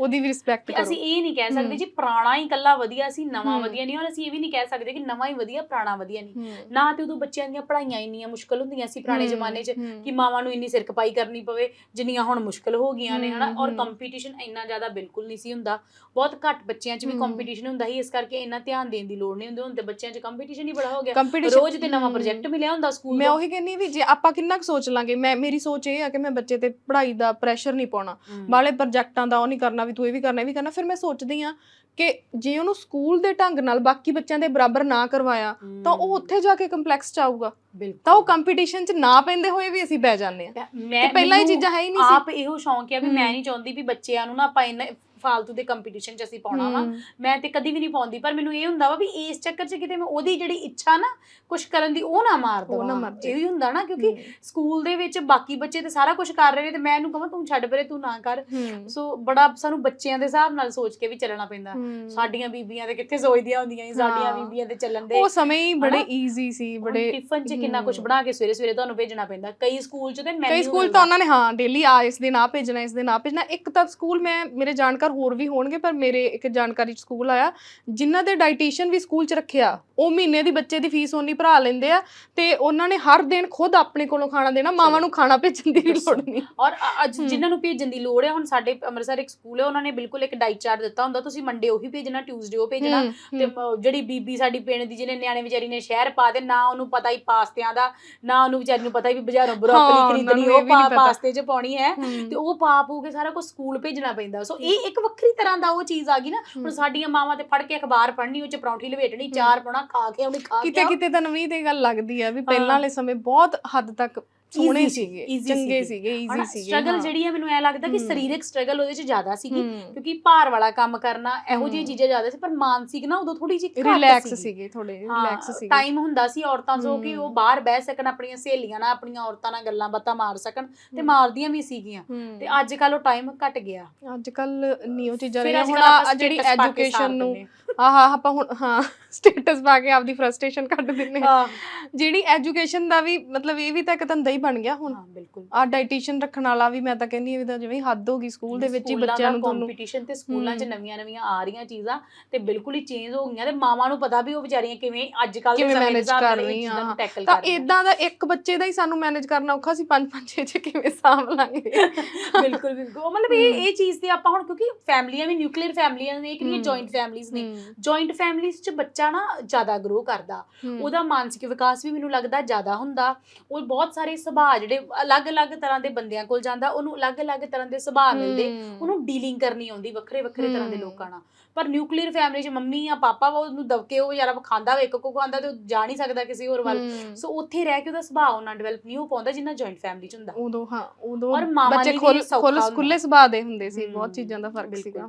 ਉਹਦੀ ਵੀ ਰਿਸਪੈਕਟ ਕਰੋ ਅਸੀਂ ਇਹ ਨਹੀਂ ਕਹਿ ਸਕਦੇ। ਜੀ ਪੁਰਾਣਾ ਹੀ ਇਕੱਲਾ ਵਧੀਆ ਸੀ ਨਵਾਂ। ਵਧੀਆ ਨਹੀਂ ਔਰ ਅਸੀਂ ਇਹ ਵੀ ਨਹੀਂ ਕਹਿ ਸਕਦੇ ਕਿ ਨਵਾਂ ਹੀ ਵਧੀਆ ਪੁਰਾਣਾ ਵਧੀਆ ਨਹੀਂ ਨਾ ਤੇ ਉਦੋਂ ਬੱਚਿਆਂ ਦੀਆਂ ਪੜ੍ਹਾਈਆਂ ਇੰਨੀਆਂ ਮੁਸ਼ਕਲ ਹੁੰਦੀਆਂ ਸੀ ਪੁਰਾਣੇ ਜ਼ਮਾਨੇ 'ਚ ਕਿ ਮਾਵਾਂ ਨੂੰ ਇੰਨੀ ਸਿਰ ਖਪਾਈ ਕਰਨੀ ਪਵੇ ਜਿੰਨੀਆਂ ਹੁਣ ਮੁਸ਼ਕਲ ਹੋ ਗਈਆਂ ਨੇ ਹਨਾ ਔਰ। ਕੰਪੀਟੀਸ਼ਨ ਇੰਨਾ ਜ਼ਿਆਦਾ ਬਿਲਕੁਲ ਨਹੀਂ ਸੀ ਹੁੰਦਾ ਬਹੁਤ ਘੱਟ ਬੱਚਿਆਂ 'ਚ ਵੀ। ਕੰਪੀਟੀਸ਼ਨ ਹੁੰਦਾ ਸੀ ਇਸ ਕਰਕੇ ਇੰਨਾ ਧਿਆਨ ਦੇਣ ਦੀ ਲੋੜ ਨਹੀਂ ਹੁੰਦੀ ਹੁਣ ਤੇ ਬੱਚਿਆਂ 'ਚ ਕੰਪੀਟੀਸ਼ਨ ਹੀ ਬੜਾ ਹੋ ਗਿਆ। ਰੋਜ਼ ਤੇ ਨਵਾਂ। ਪ੍ਰੋਜੈਕਟ ਮਿਲਿਆ ਹੁੰਦਾ ਸਕੂਲ ਮੈਂ ਤੋਂ। ਉਹੀ ਕਹਿੰਨੀ ਵੀ ਜੇ ਆਪਾਂ ਕਿੰਨਾ ਕੁ ਸੋਚ ਲਾਂਗੇ ਮੈਂ ਮੇਰੀ ਸੋਚ ਇਹ ਆ ਕਿ ਮੈਂ ਬੱਚੇ ਤੇ ਪੜ੍ਹਾਈ ਦਾ ਪ੍ਰੈਸ਼ਰ ਨਹੀਂ ਪਾਉਣਾ। ਹਮ। ਬਾਲੇ ਪ੍ਰੋਜੈਕਟਾਂ ਦਾ ਉਹ ਨਹੀਂ ਕਰਨਾ ਵੀ ਤੂੰ ਇਹ ਵੀ ਕਰਨਾ ਇਹ ਵੀ ਕਰਨਾ ਫਿਰ ਮੈਂ ਸੋਚਦੀ ਆ ਕਿ ਜੇ ਉਹਨੂੰ ਸਕੂਲ ਦੇ ਢੰਗ ਨਾਲ ਬਾਕੀ ਬੱਚਿਆਂ ਦੇ ਬਰਾਬਰ ਨਾ ਕਰਵਾਇਆ ਤਾਂ ਉਹ ਉੱਥੇ ਜਾ ਕੇ ਕੰਪਲੈਕਸ ਚ ਆਊਗਾ। ਬਿਲਕੁਲ। ਤਾਂ ਉਹ ਕੰਪੀਟੀਸ਼ਨ ਚ ਨਾ ਪੈਂਦੇ ਹੋਏ ਵੀ ਅਸੀਂ ਬਹਿ ਜਾਂਦੇ ਆ ਮੈਂ ਤੇ ਪਹਿਲਾਂ ਇਹ ਮੈਨੂੰ ਚੀਜ਼ਾਂ ਹੈ ਹੀ ਨਹੀਂ ਸੀ। ਆਪ ਇਹੋ ਸ਼ੌਂਕ ਹੈ ਵੀ ਮੈਂ ਹਮ। ਨਹੀਂ ਚਾਹੁੰਦੀ ਵੀ ਬੱਚਿਆਂ ਨੂੰ ਨਾ ਆਪਾਂ ਇੰਨਾ ਫਾਲਤੂ ਦੇ ਕੰਪੀਟੀਸ਼ਨ 'ਚ ਅਸੀਂ ਪਾਉਣਾ ਵਾ ਮੈਂ ਤੇ ਕਦੀ ਵੀ ਨਹੀਂ ਪਾਉਂਦੀ ਪਰ ਮੈਨੂੰ ਇਹ ਹੁੰਦਾ ਵਾ ਵੀ ਇਸ ਚੱਕਰ 'ਚ ਕਿਤੇ ਮੈਂ ਉਹਦੀ ਜਿਹੜੀ ਇੱਛਾ ਨਾ ਕੁਝ ਕਰਨ ਦੀ ਉਹ ਨਾ ਮਾਰ ਦਵਾਂ। ਇਹ ਵੀ ਹੁੰਦਾ ਨਾ ਕਿਉਂਕਿ ਸਕੂਲ ਦੇ ਵਿੱਚ ਬਾਕੀ ਬੱਚੇ ਤੇ ਸਾਰਾ ਕੁਝ ਕਰ ਰਹੇ ਨੇ ਤੇ ਮੈਂ ਇਹਨੂੰ ਕਹਾਂ ਤੂੰ ਛੱਡ ਪਰੇ ਤੂੰ ਨਾ ਕਰ ਸੋ ਬੜਾ ਸਾਨੂੰ ਬੱਚਿਆਂ ਦੇ ਹਿਸਾਬ ਨਾਲ ਸੋਚ ਕੇ ਵੀ ਚੱਲਣਾ ਪੈਂਦਾ। ਸਾਡੀਆਂ ਬੀਬੀਆਂ ਤੇ ਕਿੱਥੇ ਸੋਚਦੀਆਂ ਹੁੰਦੀਆਂ ਸੀ ਸਾਡੀਆਂ। ਬੀਬੀਆਂ ਤੇ ਚੱਲਣ ਦੇ ਉਹ ਸਮੇਂ ਹੀ ਬੜੇ? ਈਜ਼ੀ ਸੀ ਬੜੇ ਟਿਫਨ 'ਚ ਕਿੰਨਾ ਕੁਝ। ਬਣਾ ਕੇ ਸਵੇਰੇ ਸਵੇਰੇ ਤੁਹਾਨੂੰ ਭੇਜਣਾ ਪੈਂਦਾ ਕਈ ਸਕੂਲ 'ਚ ਤੇ ਕਈ menu ਸਕੂਲ। ਤਾਂ ਉਹਨਾਂ ਨੇ ਹਾਂ ਡੇਲੀ ਆ ਇਸ ਦਿਨ ਆ ਭੇਜਣਾ ਇਸ ਦਿਨ ਆ ਭੇਜਣਾ ਇੱਕ ਤਾਂ ਸਕੂਲ ਮੈਂ ਮੇਰੇ ਜਾਣਕਾਰ ਜੇਕਰ ਹੋਰ ਵੀ ਹੋਣਗੇ ਪਰ ਮੇਰੇ ਇੱਕ ਜਾਣਕਾਰੀ ਚ ਸਕੂਲ ਆਇਆ ਜਿਨ੍ਹਾਂ ਦੇ ਡਾਈਟੀਸ਼ੀਅਨ ਵੀ ਸਕੂਲ ਚ ਰੱਖਿਆ ਉਹ ਮਹੀਨੇ ਦੀ ਬੱਚੇ ਦੀ ਫੀਸ ਓਨੀ ਭਰਾ ਲੈਂਦੇ ਆ ਤੇ ਉਹਨਾਂ ਨੇ ਹਰ ਦਿਨ ਖੁਦ ਆਪਣੇ ਕੋਲੋਂ ਖਾਣਾ ਦੇਣਾ ਮਾਵਾਂ ਨੂੰ ਖਾਣਾ ਭੇਜਣ ਦੀ ਵੀ। ਲੋੜ ਨਹੀਂ ਔਰ ਅੱਜ। ਜਿਨ੍ਹਾਂ ਨੂੰ ਭੇਜਣ ਦੀ ਲੋੜ ਹੈ ਹੁਣ ਸਾਡੇ ਅੰਮ੍ਰਿਤਸਰ ਇੱਕ ਸਕੂਲ ਹੈ ਉਹਨਾਂ ਨੇ ਬਿਲਕੁਲ ਇੱਕ ਡਾਈਟ ਚਾਰਟ ਦਿੱਤਾ ਹੁੰਦਾ ਤੁਸੀਂ ਮੰਡੇ ਉਹੀ ਭੇਜਣਾ ਟਿਊਜ਼ਡੇ ਉਹ ਭੇਜਣਾ ਤੇ ਜਿਹੜੀ ਬੀਬੀ ਸਾਡੀ ਪਿੰਡ ਦੀ ਜਿਹਨੇ ਨਿਆਣੇ ਵਿਚਾਰੀ ਨੇ ਸ਼ਹਿਰ ਪਾ ਦੇ ਨਾ ਉਹਨੂੰ ਪਤਾ ਹੀ ਪਾਸਤਿਆਂ ਦਾ ਨਾ ਉਹਨੂੰ ਵਿਚਾਰੀ ਨੂੰ ਪਤਾ ਹੀ ਵੀ ਬਾਜ਼ਾਰੋਂ ਬਰੋਕਲੀ ਖਰੀਦਣੀ ਉਹ। ਪਾਸਤੇ 'ਚ ਪਾਉਣੀ ਹੈ ਹੂੰ। ਤੇ ਉਹ ਪਾ ਪੂ ਕੇ ਸਾਰਾ ਕੁਝ ਸਕੂਲ ਭੇਜਣਾ ਪੈਂਦਾ ਸੋ ਇਹ ਇੱਕ ਵੱਖਰੀ ਤਰ੍ਹਾਂ ਦਾ ਉਹ ਚੀਜ਼ ਆ ਗਈ ਨਾ ਹੁਣ। ਸਾਡੀਆਂ ਮਾਵਾਂ ਤੇ ਫੜ ਕੇ ਅਖਬਾਰ ਪੜ੍ਹਨੀ ਉਹ ਚ ਪਰੌਂਠੀ ਲਵੇਟਣੀ ਚਾਰ ਪਾਉਣਾ ਖਾ ਕੇ ਉਹਨੇ ਖਾ ਕਿਤੇ ਕੇ ਕਿਤੇ ਤਾਂ ਨਵੀਂ ਤੇ ਗੱਲ ਲੱਗਦੀ ਆ ਵੀ। ਪਹਿਲਾਂ ਵਾਲੇ ਸਮੇਂ ਬਹੁਤ ਹੱਦ ਤੱਕ ਸੋਹਣੇ ਸੀਗੇ ਚੰਗੇ ਸੀਗੇ। ਈਜ਼ੀ ਸੀਗੇ ਸਟਰਗਲ। ਜਿਹੜੀ ਹੈ ਮੈਨੂੰ ਐ ਲੱਗਦਾ ਕਿ। ਸਰੀਰਕ ਸਟਰਗਲ ਉਹਦੇ ਚ ਜ਼ਿਆਦਾ ਸੀਗੀ। ਕਿਉਂਕਿ ਭਾਰ ਵਾਲਾ ਕੰਮ ਕਰਨਾ ਇਹੋ ਜਿਹੀਆਂ ਹੂੰ। ਚੀਜ਼ਾਂ ਜ਼ਿਆਦਾ ਸੀ ਪਰ ਮਾਨਸਿਕ ਨਾ ਉਦੋਂ ਥੋੜੀ ਜਿਹੀ ਰਿਲੈਕਸ ਸੀਗੀ। ਥੋੜੇ ਰਿਲੈਕਸ ਸੀਗੇ ਟਾਈਮ ਹੁੰਦਾ ਸੀ ਔਰਤਾਂ ਜੋ ਕਿ ਉਹ। ਬਾਹਰ ਬਹਿ ਸਕਣ ਆਪਣੀਆਂ ਸਹੇਲੀਆਂ ਨਾਲ ਆਪਣੀਆਂ ਔਰਤਾਂ ਨਾਲ ਗੱਲਾਂ ਬਾਤਾਂ ਮਾਰ ਸਕਣ ਤੇ। ਮਾਰਦੀਆਂ ਵੀ ਸੀਗੀਆਂ। ਤੇ ਅੱਜ ਕੱਲ ਉਹ ਟਾਈਮ ਘਟ ਗਿਆ ਅੱਜ ਕੱਲ ਨਿਊ ਚੀਜ਼ਾਂ ਫਿਰ ਰਹੀਆਂ ਹੁਣ ਜਿਹੜੀ ਐਜੂਕੇਸ਼ਨ ਨੂੰ ਆਹ ਆਪਾਂ ਹੁਣ ਹਾਂ ਸਟੇਟਸ ਪਾ ਕੇ ਆਪਦੀ ਫਰਸਟ੍ਰੇਸ਼ਨ ਕੱਢ ਦਿੰਨੇ। ਹਾਂ ਜਿਹੜੀ ਐਜੂਕੇਸ਼ਨ ਦਾ ਵੀ ਮਤਲਬ ਇਹ ਵੀ ਤਾਂ ਇੱਕ ਧੰਦਾ ਹੀ ਬਣ ਗਿਆ ਹੁਣ ਹਾਂ ਬਿਲਕੁਲ ਆ ਡਾਈਟੀਸ਼ੀਅਨ ਰੱਖਣ ਵਾਲਾ ਵੀ ਮੈਂ ਤਾਂ ਕਹਿੰਦੀ ਹਾਂ ਵੀ ਤਾਂ ਜਿਵੇਂ ਹੱਦ ਹੋ ਗਈ ਸਕੂਲ ਦੇ ਵਿੱਚ ਹੀ ਬੱਚਿਆਂ ਨੂੰ ਕੰਪੀਟੀਸ਼ਨ ਤੇ ਸਕੂਲਾਂ 'ਚ ਹੂੰ। ਨਵੀਆਂ ਨਵੀਆਂ ਆ ਰਹੀਆਂ ਚੀਜ਼ਾਂ ਤੇ ਬਿਲਕੁਲ ਹੀ ਚੇਂਜ ਹੋ ਗਈਆਂ ਤੇ ਮਾਵਾਂ ਨੂੰ ਪਤਾ ਵੀ ਉਹ ਵਿਚਾਰੀਆਂ ਕਿਵੇਂ ਅੱਜ ਕੱਲ ਦੇ ਸਮੇਂ ਦੇ ਕਰ ਇਹ ਰਹੀਆਂ, ਤਾਂ ਇਦਾਂ ਦਾ ਇੱਕ ਬੱਚੇ ਦਾ ਹੀ ਸਾਨੂੰ ਮੈਨੇਜ ਕਰਨਾ ਔਖਾ ਸੀ ਪੰਜ ਪੰਜ ਛੇ ਛੇ ਕਿਵੇਂ ਸਾਂਭ ਲਾਂਗੇ ਬਿਲਕੁਲ ਬਿਲਕੁਲ ਮਤਲਬ ਇਹ। ਇਹ ਚੀਜ਼ ਤੇ ਆਪਾਂ ਹੁਣ ਕਿਉਂਕਿ ਫੈਮਲੀਆਂ ਵੀ ਨਿਊਕਲੀਅਰ ਫੈਮਲੀਆਂ ਨੇ ਹੂੰ। ਜੁਆਇੰਟ ਫੈਮਲੀਆਂ ਨੇ ਜੁਆਇੰਟ ਫੈਮਲੀਜ਼ 'ਚ ਬੱਚਾ ਨਾ ਜ਼ਿਆਦਾ ਗਰੋ ਕਰਦਾ। ਉਹਦਾ ਮਾਨਸਿਕ ਵਿਕਾਸ ਵੀ ਮੈਨੂੰ ਲੱਗਦਾ ਜ਼ਿਆਦਾ ਹੁੰਦਾ ਉਹ ਬਹੁਤ ਸਾਰੇ ਸੁਭਾਅ ਜਿਹੜੇ ਅਲੱਗ-ਅਲੱਗ ਤਰ੍ਹਾਂ ਦੇ ਬੰਦਿਆਂ ਕੋਲ ਜਾਂਦਾ ਉਹਨੂੰ ਅਲੱਗ-ਅਲੱਗ ਤਰ੍ਹਾਂ ਦੇ ਸੁਭਾਅ ਮਿਲਦੇ। ਉਹਨੂੰ ਡੀਲਿੰਗ ਕਰਨੀ ਆਉਂਦੀ ਵੱਖਰੇ ਵੱਖਰੇ ਤਰ੍ਹਾਂ ਦੇ। ਲੋਕਾਂ ਨਾਲ ਪਰ ਨਿਊਕਲੀਅਰ ਫੈਮਿਲੀ 'ਚ ਮੰਮੀ ਜਾਂ ਪਾਪਾ ਵਾ ਉਹਨੂੰ ਦਬਕੇ ਉਹ ਯਾਰ ਖਾਂਦਾ ਵਾ ਇੱਕ ਕੋ ਖਾਂਦਾ ਤੇ ਉਹ ਜਾ ਨਹੀਂ ਸਕਦਾ ਕਿਸੇ ਹੋਰ ਵੱਲ। ਸੋ ਉੱਥੇ ਰਹਿ ਕੇ ਉਹਦਾ ਸੁਭਾਅ ਉਹਨਾਂ ਡਿਵੈਲਪ ਨਹੀਂ ਹੋ ਪਾਉਂਦਾ ਜਿੰਨਾ ਜੁਆਇੰਟ ਫੈਮਿਲੀ 'ਚ ਹੁੰਦਾ ਉਦੋਂ ਹਾਂ ਉਦੋਂ ਬੱਚੇ ਖੁੱਲ ਖੁੱਲ। ਖੁੱਲੇ ਸੁਭਾਅ ਦੇ ਹੁੰਦੇ ਸੀ ਬਹੁਤ ਚੀਜ਼ਾਂ ਦਾ ਫ਼ਰਕ। ਸੀਗਾ।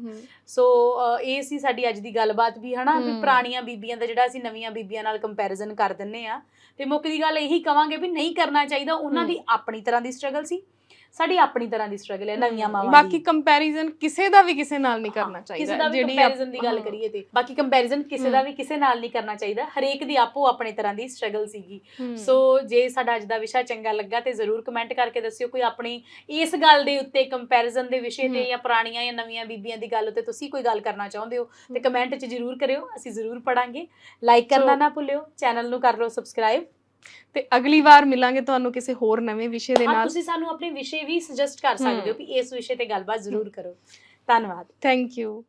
ਸੋ ਇਹ ਸੀ ਸਾਡੀ ਅੱਜ ਦੀ ਗੱਲਬਾਤ ਵੀ ਹਨਾ ਵੀ। ਪੁਰਾਣੀਆਂ ਬੀਬੀਆਂ ਦਾ ਜਿਹੜਾ ਅਸੀਂ ਨਵੀਆਂ ਬੀਬੀਆਂ ਨਾਲ ਕੰਪੈਰੀਜ਼ਨ ਕਰ ਦਿੰਨੇ ਆ ਤੇ ਮੁੱਖ ਦੀ ਗੱਲ ਇਹੀ ਕਵਾਂਗੇ ਵੀ ਨਹੀਂ ਕਰਨਾ ਚਾਹੀਦਾ ਉਹਨਾਂ ਦੀ ਆਪਣੀ ਤਰ੍ਹਾਂ ਦੀ ਸਟਰਗਲ ਸੀ। ਸਾਡੀ ਆਪਣੀ ਤਰ੍ਹਾਂ ਦੀ ਸਟਰਗਲ ਹੈ ਨਵੀਆਂ ਮਾਵਾਂ ਬਾਕੀ ਦੀ ਕੰਪੈਰੀਜ਼ਨ ਕਿਸੇ ਦਾ ਵੀ ਕਿਸੇ ਨਾਲ ਨਹੀਂ ਕਰਨਾ ਚਾਹੀਦਾ ਦਾ ਵੀ ਕੰਪੈਰੀਜ਼ਨ ਦੀ ਗੱਲ। ਕਰੀਏ ਤੇ ਬਾਕੀ ਕੰਪੈਰੀਜ਼ਨ ਕਿਸੇ ਦਾ। ਵੀ ਕਿਸੇ ਨਾਲ ਨਹੀਂ ਕਰਨਾ ਚਾਹੀਦਾ ਹਰੇਕ ਦੀ ਆਪੋ ਆਪਣੇ ਤਰ੍ਹਾਂ ਦੀ ਸਟਰਗਲ ਸੀਗੀ। ਸੋ ਜੇ ਸਾਡਾ ਅੱਜ ਦਾ ਵਿਸ਼ਾ ਚੰਗਾ ਲੱਗਾ ਤੇ ਜ਼ਰੂਰ ਕਮੈਂਟ ਕਰਕੇ ਦੱਸਿਓ ਕੋਈ ਆਪਣੀ ਇਸ ਗੱਲ ਦੇ ਉੱਤੇ ਕੰਪੈਰੀਜ਼ਨ ਦੇ ਵਿਸ਼ੇ ਤੇ ਹਮ। ਜਾਂ ਪੁਰਾਣੀਆਂ ਜਾਂ ਨਵੀਆਂ ਬੀਬੀਆਂ ਦੀ ਗੱਲ ਉੱਤੇ ਤੁਸੀਂ ਕੋਈ ਗੱਲ ਕਰਨਾ ਚਾਹੁੰਦੇ ਹੋ ਤੇ ਕਮੈਂਟ 'ਚ ਜ਼ਰੂਰ ਕਰਿਓ ਅਸੀਂ ਜ਼ਰੂਰ ਪੜਾਂਗੇ ਲਾਈਕ ਕਰਨਾ ਨਾ ਭੁੱਲਿਓ ਚੈਨਲ ਨੂੰ ਕਰ ਲਓ ਸਬਸਕ੍ਰਾਈਬ ਤੇ ਅਗਲੀ ਵਾਰ ਮਿਲਾਂਗੇ ਤੁਹਾਨੂੰ ਕਿਸੇ ਹੋਰ ਨਵੇਂ ਵਿਸ਼ੇ ਦੇ ਹਾਂ ਨਾਲ। ਤੁਸੀਂ ਸਾਨੂੰ ਆਪਣੇ ਵਿਸ਼ੇ ਵੀ ਸੁਜੈਸਟ ਕਰ ਸਕਦੇ ਹੋ। ਕਿ ਇਸ ਵਿਸ਼ੇ ਤੇ ਗੱਲਬਾਤ ਜ਼ਰੂਰ ਕਰੋ। ਧੰਨਵਾਦ। Thank you